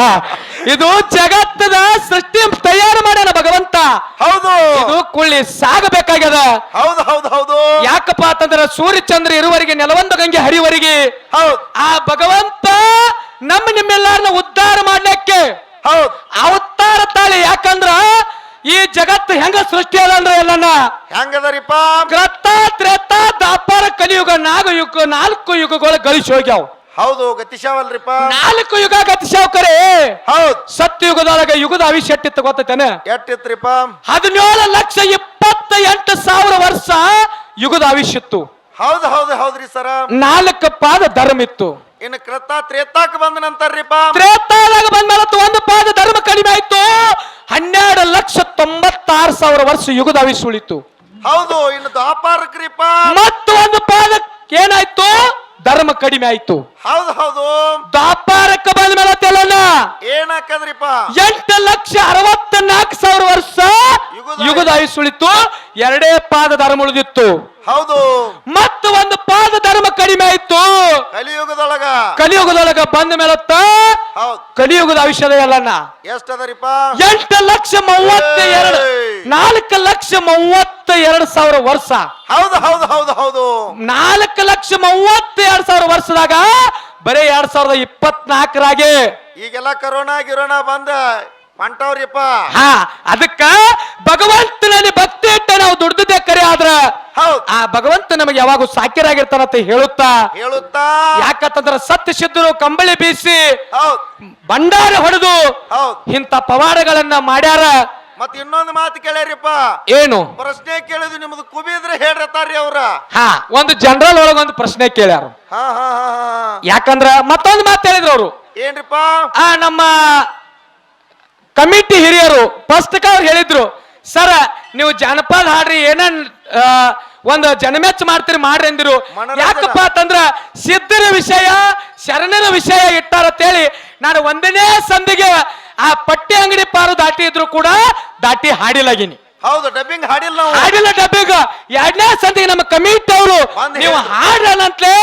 Speaker 2: ಇದು ಜಗತ್ತದ ಸೃಷ್ಟಿ ತಯಾರು ಮಾಡ್ಯಾನ ಭಗವಂತ.
Speaker 1: ಹೌದು.
Speaker 2: ಇದು ಕುಳ್ಳಿ ಸಾಗಬೇಕಾಗ್ಯದ.
Speaker 1: ಹೌದು ಹೌದು ಹೌದು.
Speaker 2: ಯಾಕಪ್ಪ ಅಂತಂದ್ರ ಸೂರ್ಯ ಚಂದ್ರ ಇರುವರಿಗೆ ನೆಲವೊಂದು ಗಂಗೆ ಹರಿವರಿಗೆ
Speaker 1: ಹೌದು.
Speaker 2: ಆ ಭಗವಂತ ನಮ್ಮ ನಿಮ್ಮೆಲ್ಲಾರನ್ನ ಉದ್ಧಾರ ಮಾಡ್ಲಿಕ್ಕೆ
Speaker 1: ಹೌದು.
Speaker 2: ಅವತಾರ ತಾಳಿ ಯಾಕಂದ್ರ ಈ ಜಗತ್ತು ಹೆಂಗ ಸೃಷ್ಟಿ ಅದ ಅಂದ್ರೆ ಎಲ್ಲನ?
Speaker 1: ಹೆಂಗದರಿಪ್ಪ?
Speaker 2: ಕೃತ ತ್ರೇತ ದಾಪಾರ ಕಲಿಯುಗ ನಾಗ ಯುಗ ನಾಲ್ಕು ಯುಗಗಳು ಗಳಿಸಿ ಹೋಗ್ಯಾವ.
Speaker 1: ಹೌದು ಗತಿಶಾವಲ್ರಿಪ್ಪ.
Speaker 2: ನಾಲ್ಕು ಯುಗ ಗತಿಸಾವ್ಕರೆ
Speaker 1: ಹೌದ್.
Speaker 2: ಸತ್ಯಯುಗದೊಳಗ ಯುಗದ ಆವಿಷ್ಯ ಎಟ್ಟಿತ್ತು ಗೊತ್ತೈತೇನೆ?
Speaker 1: ಎಟ್ಟಿತ್ರಿಪ
Speaker 2: ಹದಿನೇಳು ಲಕ್ಷ ಇಪ್ಪತ್ತ ಎಂಟು ಸಾವಿರ ವರ್ಷ ಯುಗದ ಆವಿಷ್ಯ ಇತ್ತು.
Speaker 1: ಹೌದು ಹೌದು ಹೌದ್ರಿ ಸರ.
Speaker 2: ನಾಲ್ಕು ಪಾದ ಧರ್ಮ ಇತ್ತು.
Speaker 1: ಇನ್ನು ಕೃತ ತ್ರೇತಾಕ್ ಬಂದ ನಂತರ್ರಿಪ್ಪ
Speaker 2: ತ್ರೇತಾದಾಗ ಬಂದ್ಮೇಲೆ ಒಂದು ಪಾದ ಧರ್ಮ ಕಡಿಮೆ ಆಯ್ತು. ಹನ್ನೆರಡು ಲಕ್ಷ ತೊಂಬತ್ತಾರು ಸಾವಿರ ವರ್ಷ ಯುಗದ ಆವಿಷ್ಯ ಉಳಿತು.
Speaker 1: ಹೌದು ಇನ್ನು ದ್ವಾಪಾರಕ್ರಿಪ್ಪ
Speaker 2: ಮತ್ತು ಒಂದು ಪಾದ ಏನಾಯ್ತು? ಧರ್ಮ ಕಡಿಮೆ ಆಯ್ತು.
Speaker 1: ಹೌದು ಹೌದು.
Speaker 2: ದಾಪಾರಕ್ಕೆ ಬಂದ ಮೇಲೆ ತೆಲನ
Speaker 1: ಏನಾಕದ್ರಿಪ್ಪ
Speaker 2: ಎಂಟು ಲಕ್ಷ ಅರವತ್ತ ನಾಲ್ಕು ಸಾವಿರ ವರ್ಷ
Speaker 1: ಯುಗದ
Speaker 2: ಉಳಿತು ಎರಡೇ ಪಾದ ಧರ್ಮ ಉಳಿದಿತ್ತು.
Speaker 1: ಹೌದು.
Speaker 2: ಮತ್ತು ಒಂದು ಪಾದ ಧರ್ಮ ಕಡಿಮೆ ಆಯ್ತು.
Speaker 1: ಕಲಿಯುಗದೊಳಗ.
Speaker 2: ಕಲಿಯುಗದೊಳಗ ಬಂದ ಮೇಲತ್ತ ಕಲಿಯುಗದ ಔಷಧ ಎಲ್ಲನ.
Speaker 1: ಎಷ್ಟದರಿಪ್ಪ?
Speaker 2: ಎಂಟು ಲಕ್ಷ ಮೂವತ್ತ ಎರಡು. ನಾಲ್ಕು ಲಕ್ಷ ಮೂವತ್ತ ಎರಡು ಸಾವಿರ ವರ್ಷ.
Speaker 1: ಹೌದು ಹೌದು ಹೌದು ಹೌದು.
Speaker 2: ನಾಲ್ಕು ಲಕ್ಷ ಮೂವತ್ತ ಎರಡು ಸಾವಿರ ವರ್ಷದಾಗ ಬರೀ ಎರಡ್ ಸಾವಿರದ ಇಪ್ಪತ್ನಾಲ್ಕರಾಗೆ.
Speaker 1: ಈಗೆಲ್ಲ ಕರೋನಾ ಗಿರೋನಾ ಬಂದ ಹೊಂಟವ್ರಿಪ್ಪ.
Speaker 2: ಹಾ ಅದಕ್ಕ ಭಗವಂತನಲ್ಲಿ ಭಕ್ತಿ ಇಟ್ಟ ನಾವು ದುಡ್ದಿದ್ದೆ ಕರೆ ಆದ್ರ
Speaker 1: ಹೌದ್.
Speaker 2: ಆ ಭಗವಂತ ನಮಗೆ ಯಾವಾಗೂ ಸಾಕ್ಯರಾಗಿರ್ತಾನಂತ ಹೇಳುತ್ತಾ?
Speaker 1: ಹೇಳುತ್ತಾ?
Speaker 2: ಯಾಕಂತಂದ್ರ ಸತ್ಯ ಸಿದ್ಧರು ಕಂಬಳಿ ಬೀಸಿ
Speaker 1: ಹೌದ್.
Speaker 2: ಭಂಡಾರ ಹೊಡೆದು
Speaker 1: ಹೌದ್.
Speaker 2: ಇಂಥ ಪವಾಡಗಳನ್ನ ಮಾಡ್ಯಾರ.
Speaker 1: ಮತ್ ಇನ್ನೊಂದು ಮಾತು ಕೇಳ್ಯಾರಿಪ್ಪ.
Speaker 2: ಏನು?
Speaker 1: ಪ್ರಶ್ನೆ ಕೇಳಿದ್ರು ನಿಮ್ದು ಕುಬಿ ಇದ್ರೆ ಹೇಳಿರ್ತಾರ್ರಿ ಅವ್ರ.
Speaker 2: ಹಾ ಒಂದು ಜನರಲ್ ಒಳಗೊಂದು ಪ್ರಶ್ನೆ ಕೇಳ್ಯಾರ.
Speaker 1: ಹಾ ಹಾ ಹಾ ಹಾ.
Speaker 2: ಯಾಕಂದ್ರ ಮತ್ತೊಂದು ಮಾತು ಹೇಳಿದ್ರು ಅವರು.
Speaker 1: ಏನ್ರಿಪ್ಪ?
Speaker 2: ಆ ನಮ್ಮ ಕಮಿಟಿ ಹಿರಿಯರು ಪುಸ್ತಕ ಅವ್ರು ಹೇಳಿದ್ರು ಸರ ನೀವು ಜಾನಪದ ಹಾಡ್ರಿ ಏನೇನ್ ಒಂದು ಜನಮೆಚ್ಚ ಮಾಡ್ತೀರಿ ಮಾಡ್ರಿ ಅಂದಿರು. ಯಾಕಪ್ಪ ಅಂತಂದ್ರ ಸಿದ್ಧರ ವಿಷಯ ಶರಣರ ವಿಷಯ ಇಟ್ಟಾರತ್ತೇಳಿ ನಾನು ಒಂದನೇ ಸಂದಿಗೆ ಆ ಪಟ್ಟಿ ಅಂಗಡಿ ಪಾರು ದಾಟಿ ಇದ್ರು ಕೂಡ ದಾಟಿ ಹಾಡಿಲಾಗಿನಿ
Speaker 1: ಹೌದು ಡಬ್ಬಿಂಗ್ ಹಾಡಿಲ್ಲ ನಾವು.
Speaker 2: ಹಾಡಿಲ್ಲ ಡಬ್ಬಿಗ ಎರಡನೇ ಸಂದಿಗೆ ನಮ್ಮ ಕಮಿಟಿ ಅವರು ನೀವು. ಹಾಡಲ್ಲಂತ್ಲೇ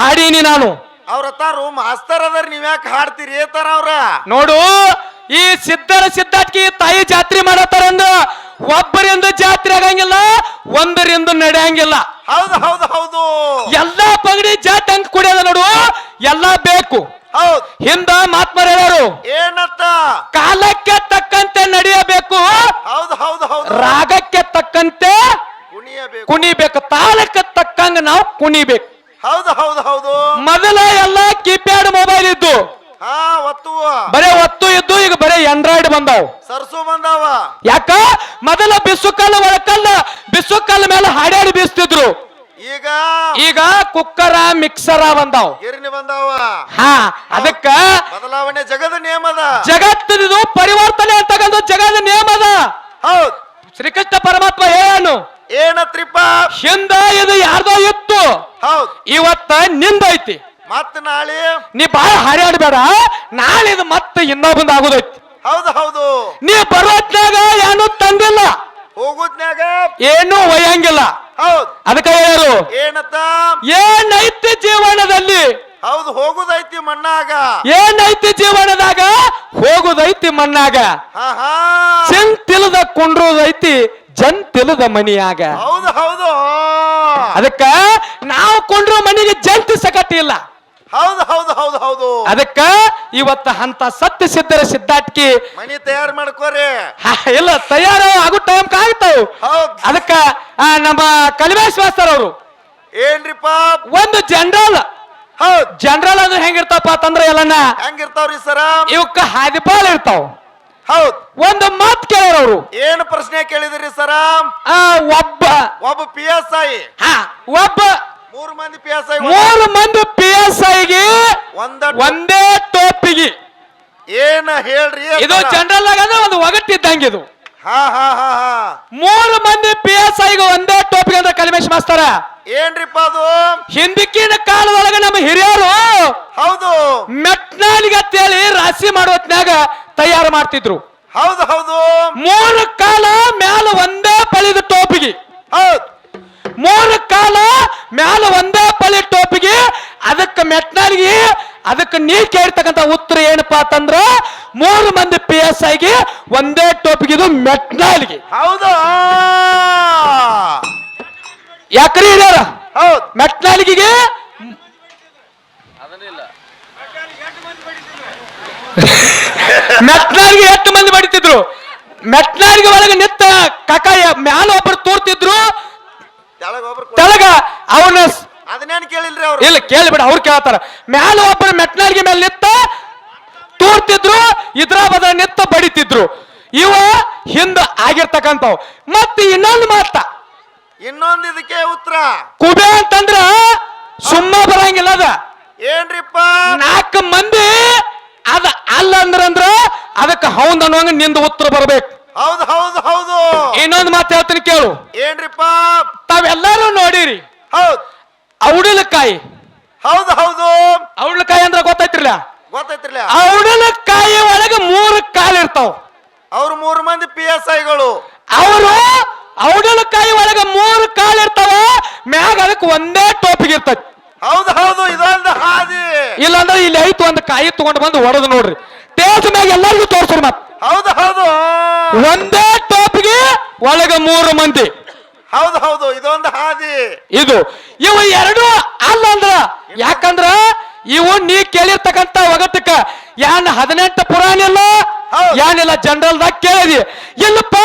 Speaker 2: ಹಾಡೀನಿ ನಾನು.
Speaker 1: ಅವ್ರ ತಾರು ಮಾಸ್ತರ್ ಅದಾರ ನೀವ್ ಯಾಕೆ ಹಾಡ್ತೀರಿ? ಏತಾರ ಅವ್ರ.
Speaker 2: ನೋಡು ಈ ಸಿದ್ಧರ ಸಿದ್ಧಾಟ್ಕಿ ತಾಯಿ ಜಾತ್ರೆ ಮಾಡತ್ತಾರಂದ ಒಬ್ಬರಿಂದ ಜಾತ್ರೆ ಆಗಂಗಿಲ್ಲ ಒಂದರಿಂದ ನಡೆಯಂಗಿಲ್ಲ.
Speaker 1: ಹೌದು ಹೌದು ಹೌದು.
Speaker 2: ಎಲ್ಲಾ ಪಗಡಿ ಜಾತಿ ಅಂತ ಕುಡಿಯೋದ ನೋಡು ಎಲ್ಲಾ ಬೇಕು.
Speaker 1: ಹೌದು.
Speaker 2: ಹಿಂದ ಮಾತ್ಮ ಹೇಳೋರು
Speaker 1: ಏನತ್ತ
Speaker 2: ಕಾಲಕ್ಕೆ ತಕ್ಕಂತೆ ನಡೆಯಬೇಕು.
Speaker 1: ಹೌದು ಹೌದು ಹೌದು.
Speaker 2: ರಾಗಕ್ಕೆ ತಕ್ಕಂತೆ
Speaker 1: ಕುಣಿಯಬೇಕು.
Speaker 2: ಕುಣಿಬೇಕು ತಾಳಕ್ಕೆ ತಕ್ಕಂಗ ನಾವು ಕುಣಿಬೇಕು.
Speaker 1: ಹೌದು ಹೌದು ಹೌದು.
Speaker 2: ಮೊದಲ ಎಲ್ಲ ಕೀಪ್ಯಾಡ್ ಮೊಬೈಲ್ ಇದ್ದು.
Speaker 1: ಹಾ ಒತ್ತು.
Speaker 2: ಬರೇ ಒತ್ತು ಇದ್ದು ಈಗ ಬರೇ ಆಂಡ್ರಾಯ್ಡ್ ಬಂದಾವ್.
Speaker 1: ಸರ್ಸು ಬಂದಾವ.
Speaker 2: ಯಾಕ? ಮೊದಲ ಬಿಸುಕಲ್ಲ ಒಳಕಲ್ಲ ಬಿಸುಕಲ್ಲ ಮೇಲೆ ಹಾಡಾಡಿ ಬೀಸ್ತಿದ್ರು.
Speaker 1: ಈಗ
Speaker 2: ಈಗ ಕುಕ್ಕರ ಮಿಕ್ಸರ ಬಂದಾವ್.
Speaker 1: ಗಿರಣಿ ಬಂದಾವ.
Speaker 2: ಹಾ ಅದಕ್ಕ
Speaker 1: ಬದಲಾವಣೆ ಜಗದ ನಿಯಮದ.
Speaker 2: ಜಗತ್ತಿನದು ಪರಿವರ್ತನೆ ಅಂತಕ್ಕಂಥ ಜಗದ ನಿಯಮದ.
Speaker 1: ಹೌದ್.
Speaker 2: ಶ್ರೀಕೃಷ್ಣ ಪರಮಾತ್ಮ ಹೇಳನು
Speaker 1: ಏನತ್ರಿಪ್ಪ
Speaker 2: ಹಿಂದ ಇದು ಯಾರ್ದೋ ಇತ್ತು
Speaker 1: ಹೌದ್.
Speaker 2: ಇವತ್ತ ನಿಂದೈತಿ
Speaker 1: ಮತ್ ನಾಳೆ?
Speaker 2: ನೀ ಬಾಳ ಹಾರಾಡ್ಬೇಡ. ನಾಳೆ ಇದು ಮತ್ತೆ ಇನ್ನೊಬ್ಬಂದ ಆಗೋದೈತಿ.
Speaker 1: ಹೌದು ಹೌದು.
Speaker 2: ನೀ ಬರೋತ್ನಾಗ ಏನು ತಂದಿಲ್ಲ.
Speaker 1: ಹೋಗುದ್ನಾಗ
Speaker 2: ಏನು ಒಯ್ಯಂಗಿಲ್ಲ.
Speaker 1: ಹೌದ್.
Speaker 2: ಅದಕ್ಕೆ ಹೇಳರು
Speaker 1: ಏನತ್ತ?
Speaker 2: ಏನೈತಿ ಜೀವನದಲ್ಲಿ?
Speaker 1: ಹೌದು ಹೋಗುದೈತಿ ಮಣ್ಣಾಗ.
Speaker 2: ಏನೈತಿ ಜೀವನದಾಗ? ಹೋಗುದೈತಿ ಮಣ್ಣಾಗ.
Speaker 1: ಹಾ ಹಾ.
Speaker 2: ಕುಂಡ್ರೋದೈತಿ ಜನ್ ಜಂತಿಲದ ಮನಿಯಾಗ.
Speaker 1: ಹೌದು ಹೌದು.
Speaker 2: ಅದಕ್ಕ ನಾವು ಕೊಂಡ್ರ ಮನಿಗೆ ಜಂತಿ ಸಕಟ್ಟಿ ಇಲ್ಲ.
Speaker 1: ಹೌದು ಹೌದು ಹೌದು ಹೌದು.
Speaker 2: ಅದಕ್ಕ ಇವತ್ತ ಅಂತ ಸತ್ಯ ಸಿದ್ಧರ ಸಿದ್ಧಾಟ್ಕಿ
Speaker 1: ಮನಿ ತಯಾರು ಮಾಡ್ಕೋರಿ.
Speaker 2: ಇಲ್ಲ ತಯಾರ ಆಗೋ ಟೈಮ್ ಕಾಗ್ತಾವ್ ಅದಕ್ಕ ನಮ್ಮ ಕಲಿಮೇಶ್ವಾಸರ್ ಅವರು
Speaker 1: ಏನ್ರಿಪ್ಪ
Speaker 2: ಒಂದು ಜನರಲ್
Speaker 1: ಹೌದ್
Speaker 2: ಜನರಲ್ ಅಂದ್ರೆ ಹೆಂಗಿರ್ತಾವ ಅಂತಂದ್ರೆ ಎಲ್ಲನ?
Speaker 1: ಹೆಂಗಿರ್ತಾವ್ರಿ ಸರ?
Speaker 2: ಇವಕ್ಕ ಹಾದಿಪಾಲ್ ಇರ್ತಾವ.
Speaker 1: ಹೌದ್.
Speaker 2: ಒಂದು ಮಾತ್ ಕೇಳೋರು ಅವರು
Speaker 1: ಏನು ಪ್ರಶ್ನೆ ಕೇಳಿದ್ರಿ ಸರ?
Speaker 2: ಆ ಒಬ್ಬ.
Speaker 1: ಒಬ್ಬ ಪಿ ಎಸ್ ಐ
Speaker 2: ಹಾ ಒಬ್ಬ.
Speaker 1: ಮೂರು ಮಂದಿ ಪಿ ಎಸ್ ಐ
Speaker 2: ಮೂರು ಮಂದಿ ಪಿ ಎಸ್ ಐಗೆ
Speaker 1: ಒಂದ
Speaker 2: ಒಂದೇ ಟೋಪಿಗೆ.
Speaker 1: ಏನ ಹೇಳ್ರಿ
Speaker 2: ಇದು? ಜನರಲ್ ಆಗ ಅಂದ್ರೆ ಒಂದು ಒಗಟ್ಟಿದ್ದಂಗೆ ಇದು.
Speaker 1: ಹಾ ಹಾ ಹಾ ಹಾ.
Speaker 2: ಮೂರು ಮಂದಿ ಪಿ ಎಸ್ ಐಗೆ ಒಂದೇ ಟೋಪಿಗೆ ಅಂದ್ರೆ ಕಲಿಮೇಶ್ ಮಾಸ್ತರ.
Speaker 1: ಏನ್ರಿಪ್ಪ ಅದು?
Speaker 2: ಹಿಂದಿಕ್ಕಿನ ಕಾಲದೊಳಗೆ ನಮ್ಮ ಹಿರಿಯರು
Speaker 1: ಹೌದು.
Speaker 2: ಮೆಟ್ನಾಲಿಗೆ ಅಂತೇಳಿ ರಾಶಿ ಮಾಡೋತ್ನಾಗ ತಯಾರು ಮಾಡ್ತಿದ್ರು.
Speaker 1: ಹೌದು ಹೌದು.
Speaker 2: ಮೂರು ಕಾಲ ಮ್ಯಾಲ ಒಂದೇ ಪಳಿದ ಟೋಪಿಗೆ.
Speaker 1: ಹೌದು.
Speaker 2: ಮೂರು ಕಾಲ ಮ್ಯಾಲ ಒಂದೇ ಪಳಿ ಟೋಪಿಗೆ ಅದಕ್ಕೆ ಮೆಟ್ನಾಲಿಗೆ ಅದಕ್ಕೆ ನೀ ಕೇಳ್ತಕ್ಕಂಥ ಉತ್ತರ ಏನಪ್ಪಾ ಅಂತಂದ್ರ ಮೂರು ಮಂದಿ ಪಿ ಎಸ್ ಐಗೆ ಒಂದೇ ಟೋಪಿಗೆ ಇದು ಮೆಟ್ನಾಲಿಗೆ.
Speaker 1: ಹೌದು?
Speaker 2: ಯಾಕ್ರಿ ಇದಾರ
Speaker 1: ಹೌದ್.
Speaker 2: ಮೆಟ್ನಾಲಿಗೆ ಎಷ್ಟು ಮಂದಿ ಬಡಿತಿದ್ರು? ಮೆಟ್ನಾಲಿಗೆ ಒಳಗೆ ನಿತ್ತ ಕಕಾಯ ಮ್ಯಾಲ ಒಬ್ಬರು ತೋರ್ತಿದ್ರು.
Speaker 1: ಕೆಳಗ್ ಒಬ್ರು ಕೊ-
Speaker 2: ತೆಳಗ ಅವನ
Speaker 1: ಅದನ್ನೇನು ಕೇಳಿಲ್ರಿ ಅವ್ರು?
Speaker 2: ಇಲ್ಲ ಕೇಳಿಬಿಡ ಅವ್ರು ಕೇಳ್ತಾರ. ಮ್ಯಾಲ ಒಬ್ಬರು ಮೆಟ್ನಾಲಿಗೆ ಮೇಲೆ ನಿತ್ತ ತೋರ್ತಿದ್ರು ಇದ್ರ ಬದ ನಿತ್ತ ಬಡಿತಿದ್ರು. ಇವ ಹಿಂದ ಆಗಿರ್ತಕ್ಕಂಥವು. ಮತ್ತೆ ಇನ್ನೊಂದು ಮಾತ.
Speaker 1: ಇನ್ನೊಂದ್ ಇದಕ್ಕೆ ಉತ್ತರ.
Speaker 2: ಕುಬೆ ಅಂತಂದ್ರ ಸುಮ್ಮ ಬರಂಗಿಲ್ಲ ಅದ.
Speaker 1: ಏನ್ರಿಪ್ಪ?
Speaker 2: ನಾಲ್ಕು ಮಂದಿ ಅದ ಅಲ್ಲ ಅಂದ್ರಂದ್ರ ಅದಕ್ಕೆ ಹೌದ್ ಅನ್ನುವಂಗ ನಿಂದ ಉತ್ತರ ಬರ್ಬೇಕು.
Speaker 1: ಹೌದು ಹೌದು ಹೌದು.
Speaker 2: ಇನ್ನೊಂದು ಮಾತು ಹೇಳ್ತೀನಿ ಕೇಳು.
Speaker 1: ಏನ್ರಿಪ್ಪ?
Speaker 2: ತಾವೆಲ್ಲರೂ ನೋಡಿರಿ.
Speaker 1: ಹೌದ್.
Speaker 2: ಔಡಲಕಾಯಿ.
Speaker 1: ಹೌದು ಹೌದು.
Speaker 2: ಔಡಲಕಾಯಿ ಅಂದ್ರೆ ಗೊತ್ತೈತ್ರಿಲ್ಲ?
Speaker 1: ಗೊತ್ತೈತ್ರಲ್ಲ.
Speaker 2: ಔಡಲಕಾಯಿ ಒಳಗೆ ಮೂರು ಕಾಲು ಇರ್ತಾವ.
Speaker 1: ಅವ್ರು ಮೂರು ಮಂದಿ ಪಿ ಎಸ್ ಐಗಳು
Speaker 2: ಅವರು ಔಡಲಕಾಯಿ ಒಳಗೆ ಮೂರು ಕಾಳು ಇರ್ತಾವ ಮ್ಯಾಗ ಅದಕ್ಕೆ ಒಂದೇ ಟೋಪಿಗೆ ಇರ್ತೈತಿ.
Speaker 1: ಹೌದು ಹೌದು ಇದೊಂದು ಹಾದಿ.
Speaker 2: ಇಲ್ಲಾಂದ್ರೆ ಇಲ್ಲಿ ಐತು ಒಂದು ಕಾಯಿ ತಗೊಂಡು ಬಂದು ಹೊಡೆದು ನೋಡ್ರಿ. ಟೇಸ್ ಮ್ಯಾಗ ಎಲ್ಲರಿಗೂ ತೋರ್ಸ್ರಿ ಮತ್.
Speaker 1: ಹೌದು ಹೌದು.
Speaker 2: ಒಂದೇ ಟೋಪಿಗೆ ಒಳಗೆ ಮೂರು ಮಂದಿ.
Speaker 1: ಹೌದು ಹೌದು ಇದೊಂದು ಹಾದಿ.
Speaker 2: ಇದು ಇವು ಎರಡು ಅಲ್ಲ ಅಂದ್ರ ಯಾಕಂದ್ರ ಇವು ನೀ ಕೇಳಿರ್ತಕ್ಕಂತ ಒಗಟಕ್ಕ. ಯಾನ್ ಹದಿನೆಂಟು ಪುರಾಣ ಇಲ್ಲ ಯಾನಿಲ್ಲ ಜನರಲ್ದಾಗ ಕೇಳಿದಿ. ಇಲ್ಲಪ್ಪ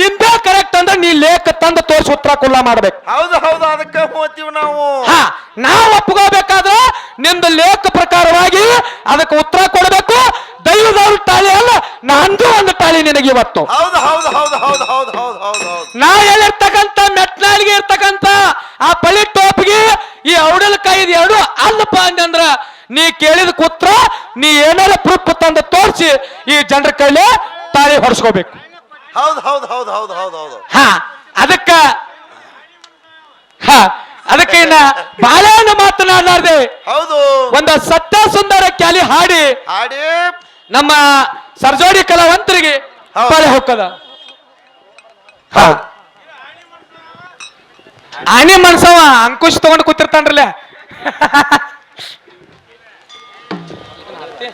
Speaker 2: ನಿಂಬೆ ಕರೆಕ್ಟ್ ಅಂದ್ರೆ ನೀ ಲೇಖ ತಂದ ತೋರ್ಸ ಉತ್ತರ ಕುಲ್ಲ ಮಾಡ್ಬೇಕು.
Speaker 1: ಹೌದು ಹೌದು ಅದಕ್ಕೆ ಹೋಗ್ತೀವಿ ನಾವು.
Speaker 2: ಹಾ ನಾವು ಒಪ್ಕೋಬೇಕಾದ್ರೆ ನಿಮ್ದು ಲೇಖ ಪ್ರಕಾರವಾಗಿ ಅದಕ್ಕೆ ಉತ್ತರ ಕೊಡಬೇಕು. ದೈವದವ್ರ ತಾಳಿ ಅಲ್ಲ ನಂದು ಒಂದು ತಾಳಿ ನಿನಗೆ ಇವತ್ತು.
Speaker 1: ಹೌದು ಹೌದು ಹೌದು ಹೌದು ಹೌದು ಹೌದು ಹೌದು ಹೌದು.
Speaker 2: ನಾ ಹೇಳಿರ್ತಕ್ಕಂತ ಮೆಟ್ನಾಳಿಗೆ ಇರ್ತಕ್ಕಂತ ಆ ಪಳಿ ಟೋಪ್ಗೆ ಈ ಔಡಲಕಾಯಿ ಎರಡು ಅಲ್ಲಪ್ಪ ಅಂದ್ರ ನೀ ಕೇಳಿದ ಕೂತ್ರ ನೀ ಏನಾರ ಪ್ರೂಫ್ ತಂದ ತೋರಿಸಿ ಈ ಜನರ ಕೈಲಿ ತಾಳಿ ಹೊಡ್ಸ್ಕೋಬೇಕು.
Speaker 1: ಹೌದು ಹೌದು ಹೌದು ಹೌದು ಹೌದು ಹೌದು.
Speaker 2: ಹಾ ಅದಕ್ಕ ಹಾ ಅದಕ್ಕೆ ಇನ್ನ ಬಾಳೆಹಣ್ಣ ಮಾತನಾಡಲಾರ್ದೆ.
Speaker 1: ಹೌದು.
Speaker 2: ಒಂದ ಸತ್ಯ ಸುಂದರ ಕ್ಯಾಲಿ ಹಾಡಿ.
Speaker 1: ಹಾಡಿ.
Speaker 2: ನಮ್ಮ ಸರ್ಜೋಡಿ ಕಲಾವಂತರಿಗೆ. ಪಾಳೆ ಹಾ. ಆನೆ ಮನ್ಸವ ಅಂಕುಶ್ ತಗೊಂಡು ಕೂತಿರ್ತಾನ್ರಲ್ಲ. [laughs] হাতে